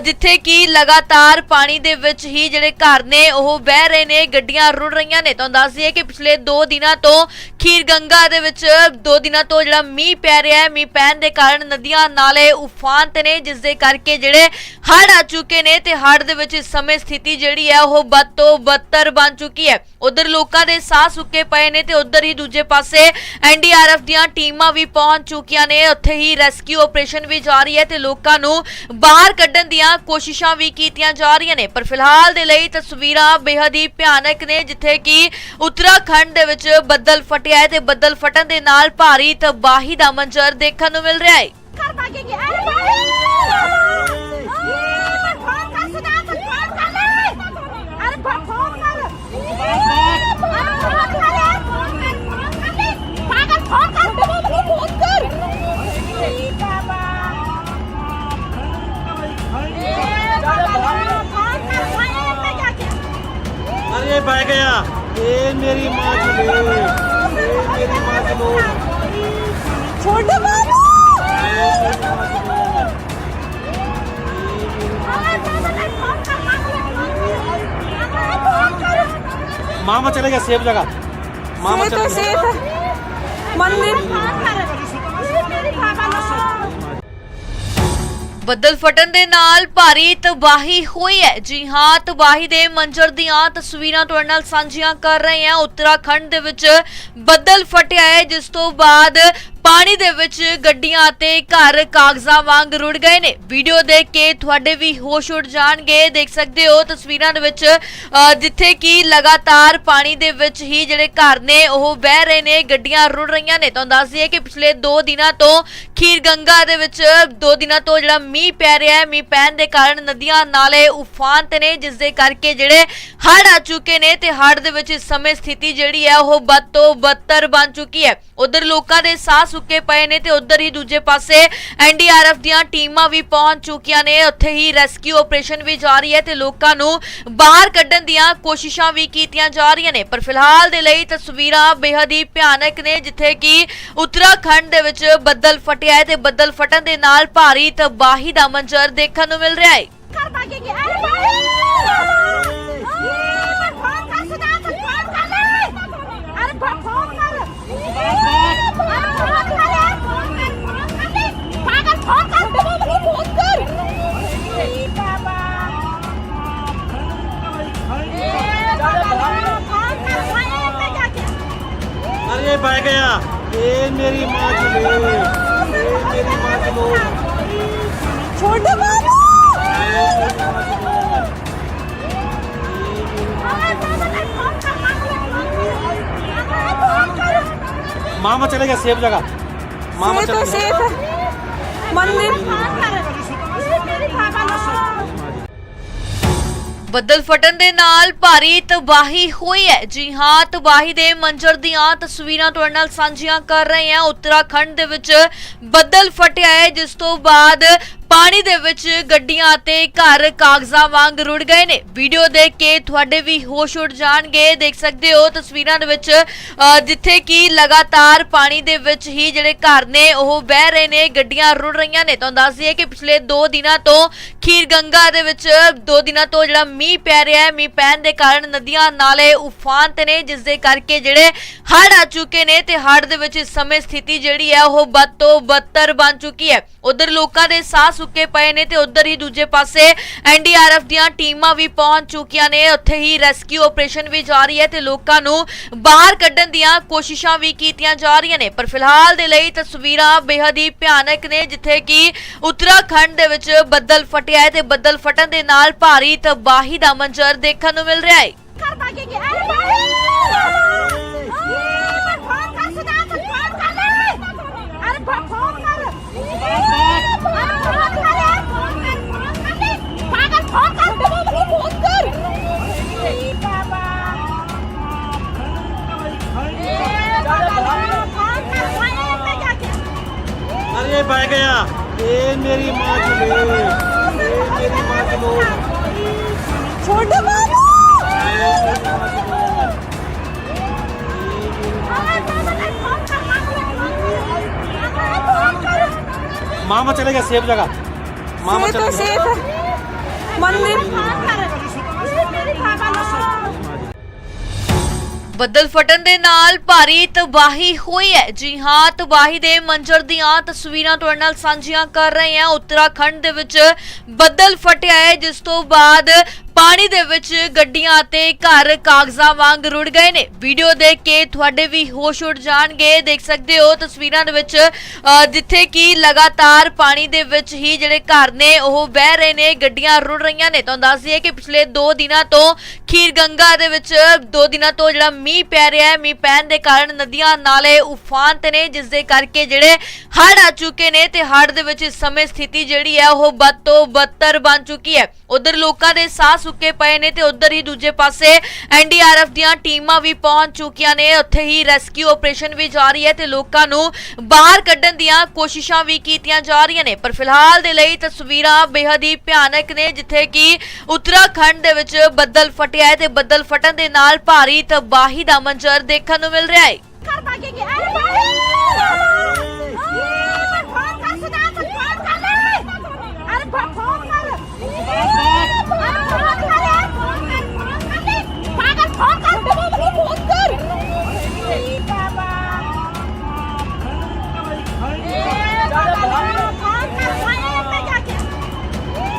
ਜਿੱਥੇ ਕਿ ਲਗਾਤਾਰ ਪਾਣੀ ਦੇ ਵਿੱਚ ਹੀ ਜਿਹੜੇ ਘਰ ਨੇ, ਉਹ ਵਹਿ ਰਹੇ ਨੇ, ਗੱਡੀਆਂ ਰੁੜ ਰਹੀਆਂ ਨੇ। ਤੁਹਾਨੂੰ ਦੱਸ ਦਈਏ ਕਿ ਪਿਛਲੇ 2 ਦਿਨਾਂ ਤੋਂ ਖੀਰ ਗੰਗਾ ਦੇ ਵਿੱਚ 2 ਦਿਨਾਂ ਤੋਂ ਜਿਹੜਾ ਮੀਂਹ ਪੈ ਰਿਹਾ ਹੈ, ਮੀਂਹ ਪੈਣ ਦੇ ਕਾਰਨ ਨਦੀਆਂ ਨਾਲੇ ਉਫਾਨ ਤੇ ਨੇ, ਜਿਸ ਦੇ ਕਰਕੇ ਜਿਹੜੇ ਹੜ੍ਹ ਆ ਚੁੱਕੇ ਨੇ ਤੇ ਹੜ੍ਹ ਦੇ ਵਿੱਚ ਇਸ ਸਮੇਂ ਸਥਿਤੀ ਜਿਹੜੀ ਹੈ, ਉਹ ਬਦ ਤੋਂ ਬਦਤਰ ਬਣ ਚੁੱਕੀ ਹੈ। ਉਧਰ ਲੋਕਾਂ ਦੇ ਸਾਹ ਚੁੱਕੇ ਪਏ ਨੇ ਤੇ ਉਧਰ ਹੀ ਦੂਜੇ ਪਾਸੇ ਐਨਡੀਆਰਐਫ ਦੀਆਂ ਟੀਮਾਂ ਵੀ ਪਹੁੰਚ ਚੁੱਕੀਆਂ ਨੇ ਉੱਥੇ ਹੀ ਰੈਸਕਿਊ ਆਪਰੇਸ਼ਨ ਵੀ ਜਾਰੀ ਹੈ ਤੇ ਲੋਕਾਂ ਨੂੰ ਬਾਹਰ ਕੱਢਣ ਦੀਆਂ ਕੋਸ਼ਿਸ਼ਾਂ ਵੀ ਕੀਤੀਆਂ ਜਾ ਰਹੀਆਂ ਨੇ ਪਰ ਫਿਲਹਾਲ ਦੇ ਲਈ ਤਸਵੀਰਾਂ ਬੇहद ਹੀ ਭਿਆਨਕ ਨੇ ਜਿੱਥੇ ਕਿ ਉੱਤਰਾਖੰਡ ਦੇ ਵਿੱਚ ਬੱਦਲ ਫਟਿਆ ਹੈ ਤੇ ਬੱਦਲ ਫਟਣ ਦੇ ਨਾਲ ਭਾਰੀ ਤਬਾਹੀ ਦਾ ਮੰਜ਼ਰ ਦੇਖਣ ਨੂੰ ਮਿਲ ਰਿਹਾ ਹੈ
ਕਰ ਦਾਂਗੇ ਅਰੇ ਭਾਈ Abre a porta! अरे
बह गया। मेरी माँ मेरी माँ मामा चले गया सेफ़ जगह। मामा
चले गया ਮੰਦਿਰ
ਬੱਦਲ ਫਟਣ ਦੇ ਨਾਲ ਭਾਰੀ ਤਬਾਹੀ ਹੋਈ ਹੈ। ਜੀ ਹਾਂ ਤਬਾਹੀ ਦੇ ਮੰਜ਼ਰ ਦੀਆਂ ਤਸਵੀਰਾਂ ਤੁਹਾਡੇ ਨਾਲ ਸਾਂਝੀਆਂ ਕਰ ਰਹੇ ਹਾਂ। ਉੱਤਰਾਖੰਡ ਦੇ ਵਿੱਚ ਬੱਦਲ ਫਟਿਆ ਹੈ ਜਿਸ ਤੋਂ ਬਾਅਦ ਪਾਣੀ ਦੇ ਵਿੱਚ ਗੱਡੀਆਂ ਅਤੇ ਘਰ ਕਾਗਜ਼ਾਂ ਵਾਂਗ ਰੁੜ ਗਏ ਨੇ। ਵੀਡੀਓ ਦੇਖ ਕੇ ਤੁਹਾਡੇ ਵੀ ਹੋਸ਼ ਉੱਡ ਜਾਣਗੇ। ਦੇਖ ਸਕਦੇ ਹੋ ਤਸਵੀਰਾਂ ਦੇ ਵਿੱਚ ਜਿੱਥੇ ਕਿ ਲਗਾਤਾਰ ਪਾਣੀ ਦੇ ਵਿੱਚ ਹੀ ਜਿਹੜੇ ਘਰ ਨੇ, ਉਹ ਵਹਿ ਰਹੇ ਨੇ, ਗੱਡੀਆਂ ਰੁੜ ਰਹੀਆਂ ਨੇ। ਤੁਹਾਨੂੰ ਦੱਸ ਦਈਏ ਕਿ ਪਿਛਲੇ 2 ਦਿਨਾਂ ਤੋਂ ਖੀਰ ਗੰਗਾ ਦੇ ਵਿੱਚ 2 ਦਿਨਾਂ ਤੋਂ ਜਿਹੜਾ ਮੀਂਹ ਪੈ ਰਿਹਾ ਹੈ, ਮੀਂਹ ਪੈਣ ਦੇ ਕਾਰਨ ਨਦੀਆਂ ਨਾਲੇ ਉਫਾਨ ਤੇ ਨੇ, ਜਿਸ ਦੇ ਕਰਕੇ ਜਿਹੜੇ ਹੜ੍ਹ ਆ ਚੁੱਕੇ ਨੇ ਤੇ ਹੜ੍ਹ ਦੇ ਵਿੱਚ ਇਸ ਸਮੇਂ ਸਥਿਤੀ ਜਿਹੜੀ ਹੈ, ਉਹ ਬਦ ਤੋਂ ਬਦਤਰ ਬਣ ਚੁੱਕੀ ਹੈ। ਉਧਰ ਲੋਕਾਂ ਦੇ ਸਾਹ ਸੁੱਕੇ ਪਏ ਨੇ ਤੇ ਉਧਰ ਹੀ ਦੂਜੇ ਪਾਸੇ ਐਨਡੀਆਰਐਫ ਦੀਆਂ ਟੀਮਾਂ ਵੀ ਪਹੁੰਚ ਚੁੱਕੀਆਂ ਨੇ ਉੱਥੇ ਹੀ ਰੈਸਕਿਊ ਆਪਰੇਸ਼ਨ ਵੀ ਜਾਰੀ ਹੈ ਤੇ ਲੋਕਾਂ ਨੂੰ ਬਾਹਰ ਕੱਢਣ ਦੀਆਂ ਕੋਸ਼ਿਸ਼ਾਂ ਵੀ ਕੀਤੀਆਂ ਜਾ ਰਹੀਆਂ ਨੇ ਪਰ ਫਿਲਹਾਲ ਦੇ ਲਈ ਤਸਵੀਰਾਂ ਬੇहद ਹੀ ਭਿਆਨਕ ਨੇ ਜਿੱਥੇ ਕਿ ਉਤਰਾਖੰਡ ਦੇ ਵਿੱਚ ਬੱਦਲ ਫਟਿਆ ਹੈ ਤੇ ਬੱਦਲ ਫਟਣ ਦੇ ਨਾਲ ਭਾਰੀ ਤਬਾਹੀ ਦਾ ਮੰਜ਼ਰ ਦੇਖਣ ਨੂੰ ਮਿਲ ਰਿਹਾ ਹੈ
Bak! बह गया। ये मेरी माँ की लोर मेरी माँ की लोर मामा चले गया सेफ़ जगह। मामा चले तो
सेफ़ है। मंदिर
ਬੱਦਲ ਫਟਣ ਦੇ ਨਾਲ ਭਾਰੀ ਤਬਾਹੀ ਹੋਈ ਹੈ। ਜੀ ਹਾਂ, ਤਬਾਹੀ ਦੇ ਮੰਜ਼ਰ ਦੀਆਂ ਤਸਵੀਰਾਂ ਤੁਹਾਡੇ ਨਾਲ ਸਾਂਝੀਆਂ ਕਰ ਰਹੇ ਹਾਂ। ਉੱਤਰਾਖੰਡ ਦੇ ਵਿੱਚ ਬੱਦਲ ਫਟਿਆ ਹੈ, ਜਿਸ ਤੋਂ ਬਾਅਦ ਪਾਣੀ ਦੇ ਵਿੱਚ ਗੱਡੀਆਂ ਅਤੇ ਘਰ ਕਾਗਜ਼ਾਂ ਵਾਂਗ ਰੁੜ ਗਏ ਨੇ। ਵੀਡੀਓ ਦੇਖ ਕੇ ਤੁਹਾਡੇ ਵੀ ਹੋਸ਼ ਉੱਡ ਜਾਣਗੇ। ਦੇਖ ਸਕਦੇ ਹੋ ਤਸਵੀਰਾਂ ਦੇ ਵਿੱਚ ਜਿੱਥੇ ਕਿ ਲਗਾਤਾਰ ਪਾਣੀ ਦੇ ਵਿੱਚ ਹੀ ਜਿਹੜੇ ਘਰ ਨੇ, ਉਹ ਬਹਿ ਰਹੇ ਨੇ, ਗੱਡੀਆਂ ਰੁੜ ਰਹੀਆਂ ਨੇ। ਤੁਹਾਨੂੰ ਦੱਸ ਦਈਏ ਕਿ ਪਿਛਲੇ 2 ਦਿਨਾਂ ਤੋਂ ਖੀਰ ਗੰਗਾ ਦੇ ਵਿੱਚ 2 ਦਿਨਾਂ ਤੋਂ ਜਿਹੜਾ ਮੀਂਹ ਪੈ ਰਿਹਾ ਹੈ, ਮੀਂਹ ਪੈਣ ਦੇ ਕਾਰਨ ਨਦੀਆਂ ਨਾਲੇ ਉਫਾਨ ਤੇ ਨੇ, ਜਿਸ ਦੇ ਕਰਕੇ ਜਿਹੜੇ ਹੜ੍ਹ ਆ ਚੁੱਕੇ ਨੇ ਤੇ ਹੜ੍ਹ ਦੇ ਵਿੱਚ ਇਸ ਸਮੇਂ ਸਥਿਤੀ ਜਿਹੜੀ ਹੈ, ਉਹ ਬਦ ਤੋਂ ਬਦਤਰ ਬਣ ਚੁੱਕੀ ਹੈ। ਉਧਰ ਲੋਕਾਂ ਦੇ ਸਾਹ ਸੁੱਕੇ ਪਏ ਨੇ ਤੇ ਉਧਰ ਹੀ ਦੂਜੇ ਪਾਸੇ ਐਨਡੀਆਰਐਫ ਦੀਆਂ ਟੀਮਾਂ ਵੀ ਪਹੁੰਚ ਚੁੱਕੀਆਂ ਨੇ। ਉੱਥੇ ਹੀ ਰੈਸਕਿਊ ਆਪਰੇਸ਼ਨ ਵੀ ਜਾਰੀ ਹੈ ਤੇ ਲੋਕਾਂ ਨੂੰ ਬਾਹਰ ਕੱਢਣ ਦੀਆਂ ਕੋਸ਼ਿਸ਼ਾਂ ਵੀ ਕੀਤੀਆਂ ਜਾ ਰਹੀਆਂ ਨੇ। ਪਰ ਫਿਲਹਾਲ ਦੇ ਲਈ ਤਸਵੀਰਾਂ ਬੇहद ਹੀ ਭਿਆਨਕ ਨੇ, ਜਿੱਥੇ ਕਿ ਉੱਤਰਾਖੰਡ ਦੇ ਵਿੱਚ ਬੱਦਲ ਫਟਿਆ ਹੈ ਤੇ ਬੱਦਲ ਫਟਣ ਦੇ ਨਾਲ ਭਾਰੀ ਤਬਾਹੀ ਦਾ ਮੰਜ਼ਰ ਦੇਖਣ ਨੂੰ ਮਿਲ ਰਿਹਾ ਹੈ।
अरे
गया। मेरी माँ
छोटे
मामा चले गया सेफ़ जगह। मामा चले तो
सेफ़ है।
ਮੰਦਿਰ
ਬੱਦਲ ਫਟਣ ਦੇ ਨਾਲ ਭਾਰੀ ਤਬਾਹੀ ਹੋਈ ਹੈ। ਜੀ ਹਾਂ, ਤਬਾਹੀ ਦੇ ਮੰਜ਼ਰ ਦੀਆਂ ਤਸਵੀਰਾਂ ਤੁਹਾਡੇ ਨਾਲ ਸਾਂਝੀਆਂ ਕਰ ਰਹੇ ਹਾਂ। ਉੱਤਰਾਖੰਡ ਦੇ ਵਿੱਚ ਬੱਦਲ ਫਟਿਆ ਹੈ, ਜਿਸ ਤੋਂ ਬਾਅਦ ਪਾਣੀ ਦੇ ਵਿੱਚ ਗੱਡੀਆਂ ਅਤੇ ਘਰ ਕਾਗਜ਼ਾਂ ਵਾਂਗ ਰੁੜ ਗਏ ਨੇ। ਵੀਡੀਓ ਦੇਖ ਕੇ ਤੁਹਾਡੇ ਵੀ ਹੋਸ਼ ਉੱਡ ਜਾਣਗੇ। ਦੇਖ ਸਕਦੇ ਹੋ ਤਸਵੀਰਾਂ ਦੇ ਵਿੱਚ ਜਿੱਥੇ ਕਿ ਲਗਾਤਾਰ ਪਾਣੀ ਦੇ ਵਿੱਚ ਹੀ ਜਿਹੜੇ ਘਰ ਨੇ, ਉਹ ਬਹਿ ਰਹੇ ਨੇ, ਗੱਡੀਆਂ ਰੁੜ ਰਹੀਆਂ ਨੇ। ਤੁਹਾਨੂੰ ਦੱਸ ਦਈਏ ਕਿ ਪਿਛਲੇ 2 ਦਿਨਾਂ ਤੋਂ ਖੀਰ ਗੰਗਾ ਦੇ ਵਿੱਚ 2 ਦਿਨਾਂ ਤੋਂ ਜਿਹੜਾ ਮੀਂਹ ਪੈ ਰਿਹਾ ਹੈ, ਮੀਂਹ ਪੈਣ ਦੇ ਕਾਰਨ ਨਦੀਆਂ ਨਾਲੇ ਉਫਾਨ ਤੇ ਨੇ, ਜਿਸ ਦੇ ਕਰਕੇ ਜਿਹੜੇ ਹੜ੍ਹ ਆ ਚੁੱਕੇ ਨੇ ਤੇ ਹੜ੍ਹ ਦੇ ਵਿੱਚ ਇਸ ਸਮੇਂ ਸਥਿਤੀ ਜਿਹੜੀ ਹੈ, ਉਹ ਬਦ ਤੋਂ ਬਦਤਰ ਬਣ ਚੁੱਕੀ ਹੈ। ਉਧਰ ਲੋਕਾਂ ਦੇ ਸਾਹ ਸੁੱਕੇ ਪਏ ਨੇ ਤੇ ਉਧਰ ਹੀ ਦੂਜੇ ਪਾਸੇ ਐਨਡੀਆਰਐਫ ਦੀਆਂ ਟੀਮਾਂ ਵੀ ਪਹੁੰਚ ਚੁੱਕੀਆਂ ਨੇ। ਉੱਥੇ ਹੀ ਰੈਸਕਿਊ ਆਪਰੇਸ਼ਨ ਵੀ ਜਾਰੀ ਹੈ ਤੇ ਲੋਕਾਂ ਨੂੰ ਬਾਹਰ ਕੱਢਣ ਦੀਆਂ ਕੋਸ਼ਿਸ਼ਾਂ ਵੀ ਕੀਤੀਆਂ ਜਾ ਰਹੀਆਂ ਨੇ। ਪਰ ਫਿਲਹਾਲ ਦੇ ਲਈ ਤਸਵੀਰਾਂ ਬੇਹਦ ਹੀ ਭਿਆਨਕ ਨੇ, ਜਿੱਥੇ ਕਿ ਉੱਤਰਾਖੰਡ ਦੇ ਵਿੱਚ ਬੱਦਲ ਫਟਿਆ ਹੈ ਤੇ ਬੱਦਲ ਫਟਣ ਦੇ ਨਾਲ ਭਾਰੀ ਤਬਾਹੀ ਦਾ ਮੰਜ਼ਰ ਦੇਖਣ ਨੂੰ ਮਿਲ ਰਿਹਾ ਹੈ।
Ah!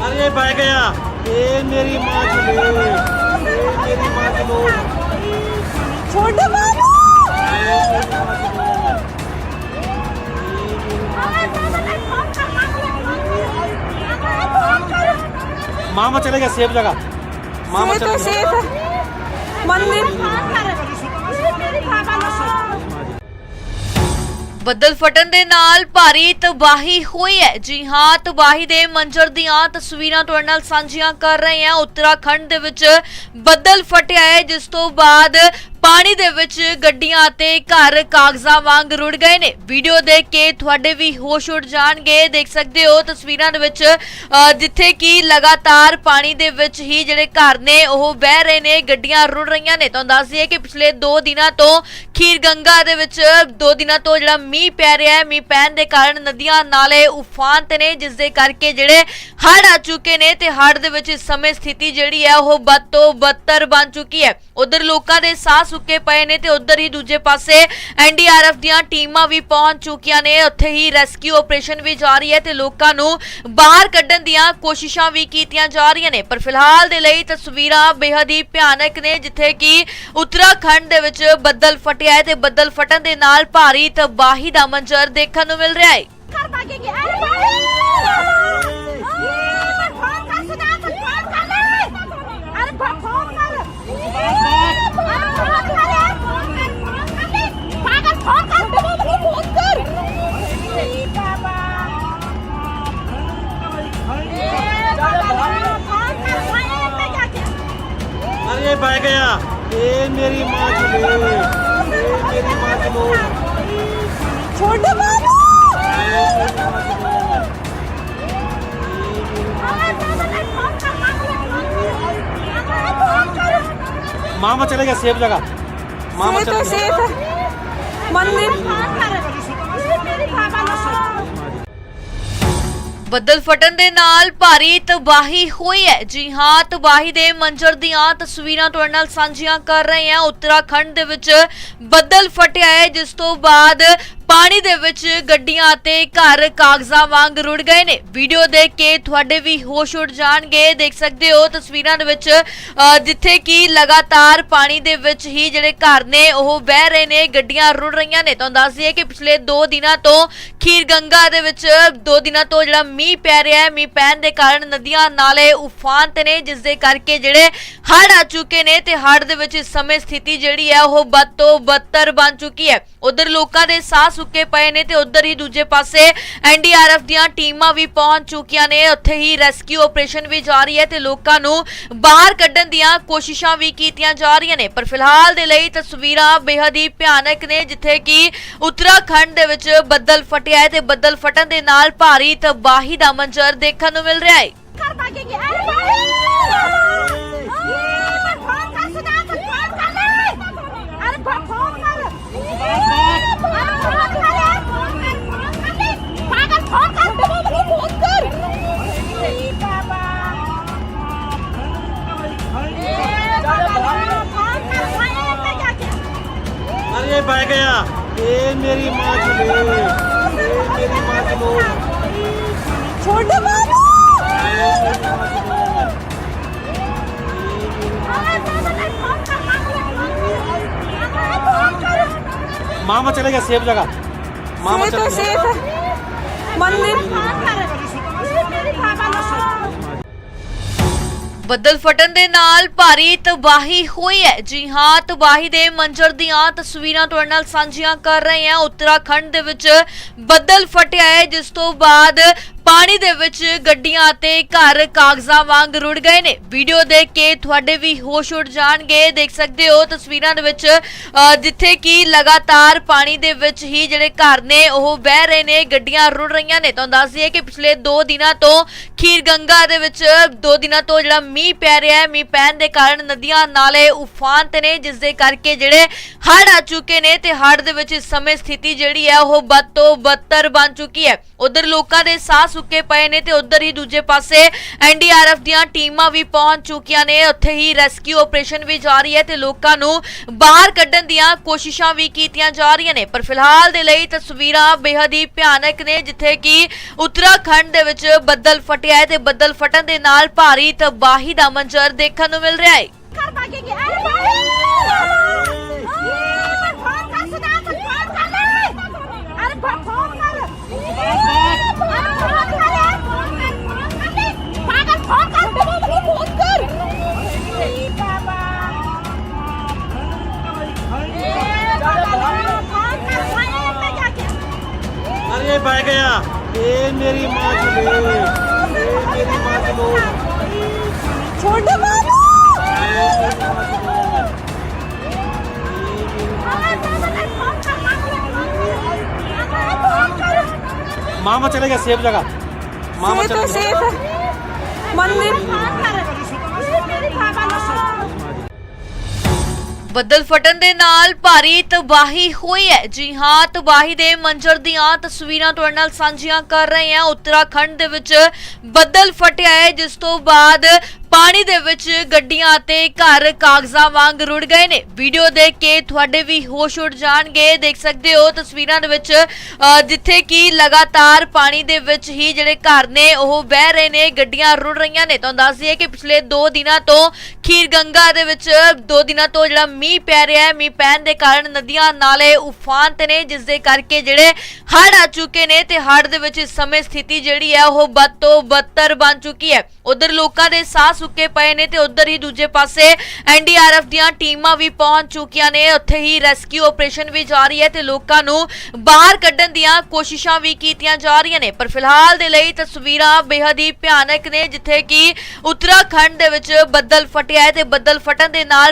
अरे
बह गया। ये मेरी माँ की ये मेरी माँ
की लोर छोटे
मामा चले गए सेफ़ जगह। मामा चले गए।
मंदिर
ਬੱਦਲ ਫਟਣ ਦੇ ਨਾਲ ਭਾਰੀ ਤਬਾਹੀ ਹੋਈ ਹੈ। ਜੀ ਹਾਂ, ਤਬਾਹੀ ਦੇ ਮੰਜ਼ਰ ਦੀਆਂ ਤਸਵੀਰਾਂ ਤੁਹਾਡੇ ਨਾਲ ਸਾਂਝੀਆਂ ਕਰ ਰਹੇ ਹਾਂ। ਉੱਤਰਾਖੰਡ ਦੇ ਵਿੱਚ ਬੱਦਲ ਫਟਿਆ ਹੈ, ਜਿਸ ਤੋਂ ਬਾਅਦ ਪਾਣੀ ਦੇ ਵਿੱਚ ਗੱਡੀਆਂ ਅਤੇ ਘਰ ਕਾਗਜ਼ਾਂ ਵਾਂਗ ਰੁੜ ਗਏ ਨੇ। ਵੀਡੀਓ ਦੇਖ ਕੇ ਤੁਹਾਡੇ ਵੀ ਹੋਸ਼ ਉੱਡ ਜਾਣਗੇ। ਦੇਖ ਸਕਦੇ ਹੋ ਤਸਵੀਰਾਂ ਦੇ ਵਿੱਚ ਜਿੱਥੇ ਕਿ ਲਗਾਤਾਰ ਪਾਣੀ ਦੇ ਵਿੱਚ ਹੀ ਜਿਹੜੇ ਘਰ ਨੇ, ਉਹ ਬਹਿ ਰਹੇ ਨੇ, ਗੱਡੀਆਂ ਰੁੜ ਰਹੀਆਂ ਨੇ। ਤੁਹਾਨੂੰ ਦੱਸ ਦਈਏ ਕਿ ਪਿਛਲੇ 2 ਦਿਨਾਂ ਤੋਂ ਖੀਰ ਗੰਗਾ ਦੇ ਵਿੱਚ 2 ਦਿਨਾਂ ਤੋਂ ਜਿਹੜਾ ਮੀਂਹ ਪੈ ਰਿਹਾ ਹੈ, ਮੀਂਹ ਪੈਣ ਦੇ ਕਾਰਨ ਨਦੀਆਂ ਨਾਲੇ ਉਫਾਨ ਤੇ ਨੇ, ਜਿਸ ਦੇ ਕਰਕੇ ਜਿਹੜੇ ਹੜ੍ਹ ਆ ਚੁੱਕੇ ਨੇ ਤੇ ਹੜ੍ਹ ਦੇ ਵਿੱਚ ਇਸ ਸਮੇਂ ਸਥਿਤੀ ਜਿਹੜੀ ਹੈ, ਉਹ ਬਦ ਤੋਂ ਬਦਤਰ ਬਣ ਚੁੱਕੀ ਹੈ। ਉਧਰ ਲੋਕਾਂ ਦੇ ਸਾਹ ਸੁੱਕੇ ਪਏ ਨੇ ਤੇ ਉਧਰ ਹੀ ਦੂਜੇ ਪਾਸੇ ਐਨਡੀਆਰਐਫ ਦੀਆਂ ਟੀਮਾਂ ਵੀ ਪਹੁੰਚ ਚੁੱਕੀਆਂ ਨੇ ਉੱਥੇ ਹੀ ਰੈਸਕਿਊ ਆਪਰੇਸ਼ਨ ਵੀ ਜਾਰੀ ਹੈ ਤੇ ਲੋਕਾਂ ਨੂੰ ਬਾਹਰ ਕੱਢਣ ਦੀਆਂ ਕੋਸ਼ਿਸ਼ਾਂ ਵੀ ਕੀਤੀਆਂ ਜਾ ਰਹੀਆਂ ਨੇ ਪਰ ਫਿਲਹਾਲ ਦੇ ਲਈ ਤਸਵੀਰਾਂ ਬੇहद ਹੀ ਭਿਆਨਕ ਨੇ ਜਿੱਥੇ ਕਿ ਉੱਤਰਾਖੰਡ ਦੇ ਵਿੱਚ ਬੱਦਲ ਫਟਿਆ ਹੈ ਤੇ ਬੱਦਲ ਫਟਣ ਦੇ ਨਾਲ ਭਾਰੀ ਤਬਾਹੀ ਦਾ ਮੰਜ਼ਰ ਦੇਖਣ ਨੂੰ ਮਿਲ ਰਿਹਾ ਹੈ
ਘਰ ਭਾਗੇਗੀ ये
बह गया। ये मेरी माँ चलो ये मेरी माँ चलो
छोटे
मामा चले गया सेफ़ जगह। मामा
चले गया मंदिर।
ਬੱਦਲ ਫਟਣ ਦੇ ਨਾਲ ਭਾਰੀ ਤਬਾਹੀ ਹੋਈ ਹੈ। ਜੀ ਹਾਂ, ਤਬਾਹੀ ਦੇ ਮੰਜ਼ਰ ਦੀਆਂ ਤਸਵੀਰਾਂ ਤੁਹਾਡੇ ਨਾਲ ਸਾਂਝੀਆਂ ਕਰ ਰਹੇ ਹਾਂ। ਉੱਤਰਾਖੰਡ ਦੇ ਵਿੱਚ ਬੱਦਲ ਫਟਿਆ ਹੈ, ਜਿਸ ਤੋਂ ਬਾਅਦ ਪਾਣੀ ਦੇ ਵਿੱਚ ਗੱਡੀਆਂ ਅਤੇ ਘਰ ਕਾਗਜ਼ਾਂ ਵਾਂਗ ਰੁੜ ਗਏ ਨੇ। ਵੀਡੀਓ ਦੇਖ ਕੇ ਤੁਹਾਡੇ ਵੀ ਹੋਸ਼ ਉੱਡ ਜਾਣਗੇ। ਦੇਖ ਸਕਦੇ ਹੋ ਤਸਵੀਰਾਂ ਦੇ ਵਿੱਚ ਜਿੱਥੇ ਕਿ ਲਗਾਤਾਰ ਪਾਣੀ ਦੇ ਵਿੱਚ ਹੀ ਜਿਹੜੇ ਘਰ ਨੇ, ਉਹ ਬਹਿ ਰਹੇ ਨੇ, ਗੱਡੀਆਂ ਰੁੜ ਰਹੀਆਂ ਨੇ। ਤੁਹਾਨੂੰ ਦੱਸ ਦਈਏ ਕਿ ਪਿਛਲੇ 2 ਦਿਨਾਂ ਤੋਂ ਖੀਰ ਗੰਗਾ ਦੇ ਵਿੱਚ 2 ਦਿਨਾਂ ਤੋਂ ਜਿਹੜਾ ਮੀਂਹ ਪੈ ਰਿਹਾ ਹੈ, ਮੀਂਹ ਪੈਣ ਦੇ ਕਾਰਨ ਨਦੀਆਂ ਨਾਲੇ ਉਫਾਨ ਤੇ ਨੇ, ਜਿਸ ਦੇ ਕਰਕੇ ਜਿਹੜੇ ਹੜ੍ਹ ਆ ਚੁੱਕੇ ਨੇ ਤੇ ਹੜ੍ਹ ਦੇ ਵਿੱਚ ਇਸ ਸਮੇਂ ਸਥਿਤੀ ਜਿਹੜੀ ਹੈ, ਉਹ ਬਦ ਤੋਂ ਬਦਤਰ ਬਣ ਚੁੱਕੀ ਹੈ। ਉਧਰ ਲੋਕਾਂ ਦੇ ਸਾਹ ਸੁੱਕੇ ਪਏ ਨੇ ਤੇ ਉਧਰ ਹੀ ਦੂਜੇ ਪਾਸੇ ਐਨਡੀਆਰਐਫ ਦੀਆਂ ਟੀਮਾਂ ਵੀ ਪਹੁੰਚ ਚੁੱਕੀਆਂ ਨੇ। ਉੱਥੇ ਹੀ ਰੈਸਕਿਊ ਆਪਰੇਸ਼ਨ ਵੀ ਜਾਰੀ ਹੈ ਤੇ ਲੋਕਾਂ ਨੂੰ ਬਾਹਰ ਕੱਢਣ ਦੀਆਂ ਕੋਸ਼ਿਸ਼ਾਂ ਵੀ ਕੀਤੀਆਂ ਜਾ ਰਹੀਆਂ ਨੇ। ਪਰ ਫਿਲਹਾਲ ਦੇ ਲਈ ਤਸਵੀਰਾਂ ਬੇहद ਹੀ ਭਿਆਨਕ ਨੇ, ਜਿੱਥੇ ਕਿ ਉੱਤਰਾਖੰਡ ਦੇ ਵਿੱਚ ਬੱਦਲ ਫਟਿਆ ਹੈ ਤੇ ਬੱਦਲ ਫਟਣ ਦੇ ਨਾਲ ਭਾਰੀ ਤਬਾਹੀ ਦਾ ਮੰਜ਼ਰ ਦੇਖਣ ਨੂੰ ਮਿਲ ਰਿਹਾ ਹੈ।
अरे
बह गया। ये मेरी माँ चले मेरी माँ चलो
छोटे बाबू
मामा चलेगा सेफ़ जगह मामा
सेफ़ है। ਮੰਦਿਰ
ਬੱਦਲ ਫਟਣ ਦੇ ਨਾਲ ਭਾਰੀ ਤਬਾਹੀ ਹੋਈ ਹੈ। ਜੀ ਹਾਂ, ਤਬਾਹੀ ਦੇ ਮੰਜ਼ਰ ਦੀਆਂ ਤਸਵੀਰਾਂ ਤੁਹਾਡੇ ਨਾਲ ਸਾਂਝੀਆਂ ਕਰ ਰਹੇ ਹਾਂ। ਉੱਤਰਾਖੰਡ ਦੇ ਵਿੱਚ ਬੱਦਲ ਫਟਿਆ ਹੈ, ਜਿਸ ਤੋਂ ਬਾਅਦ ਪਾਣੀ ਦੇ ਵਿੱਚ ਗੱਡੀਆਂ ਅਤੇ ਘਰ ਕਾਗਜ਼ਾਂ ਵਾਂਗ ਰੁੜ ਗਏ ਨੇ। ਵੀਡੀਓ ਦੇਖ ਕੇ ਤੁਹਾਡੇ ਵੀ ਹੋਸ਼ ਉੱਡ ਜਾਣਗੇ। ਦੇਖ ਸਕਦੇ ਹੋ ਤਸਵੀਰਾਂ ਦੇ ਵਿੱਚ ਜਿੱਥੇ ਕਿ ਲਗਾਤਾਰ ਪਾਣੀ ਦੇ ਵਿੱਚ ਹੀ ਜਿਹੜੇ ਘਰ ਨੇ, ਉਹ ਬਹਿ ਰਹੇ ਨੇ, ਗੱਡੀਆਂ ਰੁੜ ਰਹੀਆਂ ਨੇ। ਤੁਹਾਨੂੰ ਦੱਸ ਦਈਏ ਕਿ ਪਿਛਲੇ 2 ਦਿਨਾਂ ਤੋਂ ਖੀਰ ਗੰਗਾ ਦੇ ਵਿੱਚ 2 ਦਿਨਾਂ ਤੋਂ ਜਿਹੜਾ ਮੀਂਹ ਪੈ ਰਿਹਾ ਹੈ, ਮੀਂਹ ਪੈਣ ਦੇ ਕਾਰਨ ਨਦੀਆਂ ਨਾਲੇ ਉਫਾਨ ਤੇ ਨੇ, ਜਿਸ ਦੇ ਕਰਕੇ ਜਿਹੜੇ ਹੜ੍ਹ ਆ ਚੁੱਕੇ ਨੇ ਤੇ ਹੜ੍ਹ ਦੇ ਵਿੱਚ ਇਸ ਸਮੇਂ ਸਥਿਤੀ ਜਿਹੜੀ ਹੈ, ਉਹ ਬਦ ਤੋਂ ਬਦਤਰ ਬਣ ਚੁੱਕੀ ਹੈ। ਉਧਰ ਲੋਕਾਂ ਦੇ ਸਾਹ ਸੁੱਕੇ ਪਏ ਨੇ ਤੇ ਉਧਰ ਹੀ ਦੂਜੇ ਪਾਸੇ ਐਨਡੀਆਰਐਫ ਦੀਆਂ ਟੀਮਾਂ ਵੀ ਪਹੁੰਚ ਚੁੱਕੀਆਂ ਨੇ ਉੱਥੇ ਹੀ ਰੈਸਕਿਊ ਆਪਰੇਸ਼ਨ ਵੀ ਜਾਰੀ ਹੈ ਤੇ ਲੋਕਾਂ ਨੂੰ ਬਾਹਰ ਕੱਢਣ ਦੀਆਂ ਕੋਸ਼ਿਸ਼ਾਂ ਵੀ ਕੀਤੀਆਂ ਜਾ ਰਹੀਆਂ ਨੇ ਪਰ ਫਿਲਹਾਲ ਦੇ ਲਈ ਤਸਵੀਰਾਂ ਬੇਹਦ ਹੀ ਭਿਆਨਕ ਨੇ ਜਿੱਥੇ ਕਿ ਉਤਰਾਖੰਡ ਦੇ ਵਿੱਚ ਬੱਦਲ ਫਟਿਆ ਹੈ ਤੇ ਬੱਦਲ ਫਟਣ ਦੇ ਨਾਲ ਭਾਰੀ ਤਬਾਹੀ ਦਾ ਮੰਜ਼ਰ ਦੇਖਣ ਨੂੰ ਮਿਲ ਰਿਹਾ ਹੈ
Yeah! ये
बह गया। ये मेरी माँ की लोल ये मेरी माँ की
लोल छोटे
मामा चले गए सेफ़ जगह। मामा तो
सेफ़ है। मंदिर
ਬੱਦਲ ਫਟਣ ਦੇ ਨਾਲ ਭਾਰੀ ਤਬਾਹੀ ਹੋਈ ਹੈ। ਜੀ ਹਾਂ, ਤਬਾਹੀ ਦੇ ਮੰਜ਼ਰ ਦੀਆਂ ਤਸਵੀਰਾਂ ਤੁਹਾਡੇ ਨਾਲ ਸਾਂਝੀਆਂ ਕਰ ਰਹੇ ਹਾਂ। ਉੱਤਰਾਖੰਡ ਦੇ ਵਿੱਚ ਬੱਦਲ ਫਟਿਆ ਹੈ, ਜਿਸ ਤੋਂ ਬਾਅਦ ਪਾਣੀ ਦੇ ਵਿੱਚ ਗੱਡੀਆਂ ਅਤੇ ਘਰ ਕਾਗਜ਼ਾਂ ਵਾਂਗ ਰੁੜ ਗਏ ਨੇ। ਵੀਡੀਓ ਦੇਖ ਕੇ ਤੁਹਾਡੇ ਵੀ ਹੋਸ਼ ਉੱਡ ਜਾਣਗੇ। ਦੇਖ ਸਕਦੇ ਹੋ ਤਸਵੀਰਾਂ ਦੇ ਵਿੱਚ ਜਿੱਥੇ ਕਿ ਲਗਾਤਾਰ ਪਾਣੀ ਦੇ ਵਿੱਚ ਹੀ ਜਿਹੜੇ ਘਰ ਨੇ, ਉਹ ਬਹਿ ਰਹੇ ਨੇ, ਗੱਡੀਆਂ ਰੁੜ ਰਹੀਆਂ ਨੇ। ਤੁਹਾਨੂੰ ਦੱਸ ਦਈਏ ਕਿ ਪਿਛਲੇ 2 ਦਿਨਾਂ ਤੋਂ ਖੀਰ ਗੰਗਾ ਦੇ ਵਿੱਚ 2 ਦਿਨਾਂ ਤੋਂ ਜਿਹੜਾ ਮੀਂਹ ਪੈ ਰਿਹਾ ਹੈ, ਮੀਂਹ ਪੈਣ ਦੇ ਕਾਰਨ ਨਦੀਆਂ ਨਾਲੇ ਉਫਾਨ ਤੇ ਨੇ, ਜਿਸ ਦੇ ਕਰਕੇ ਜਿਹੜੇ ਹੜ੍ਹ ਆ ਚੁੱਕੇ ਨੇ ਤੇ ਹੜ੍ਹ ਦੇ ਵਿੱਚ ਇਸ ਸਮੇਂ ਸਥਿਤੀ ਜਿਹੜੀ ਹੈ, ਉਹ ਬਦ ਤੋਂ ਬਦਤਰ ਬਣ ਚੁੱਕੀ ਹੈ। ਉਧਰ ਲੋਕਾਂ ਦੇ ਸਾਹ ਸੁੱਕੇ ਪਏ ਨੇ ਤੇ ਉਧਰ ਹੀ ਦੂਜੇ ਪਾਸੇ ਐਨਡੀਆਰਐਫ ਦੀਆਂ ਟੀਮਾਂ ਵੀ ਪਹੁੰਚ ਚੁੱਕੀਆਂ ਨੇ। ਉੱਥੇ ਹੀ ਰੈਸਕਿਊ ਆਪਰੇਸ਼ਨ ਵੀ ਜਾਰੀ ਹੈ ਤੇ ਲੋਕਾਂ ਨੂੰ ਬਾਹਰ ਕੱਢਣ ਦੀਆਂ ਕੋਸ਼ਿਸ਼ਾਂ ਵੀ ਕੀਤੀਆਂ ਜਾ ਰਹੀਆਂ ਨੇ। ਪਰ ਫਿਲਹਾਲ ਦੇ ਲਈ ਤਸਵੀਰਾਂ ਬੇहद ਹੀ ਭਿਆਨਕ ਨੇ, ਜਿੱਥੇ ਕਿ ਉੱਤਰਾਖੰਡ ਦੇ ਵਿੱਚ ਬੱਦਲ ਫਟਿਆ ਹੈ ਤੇ ਬੱਦਲ ਫਟਣ ਦੇ ਨਾਲ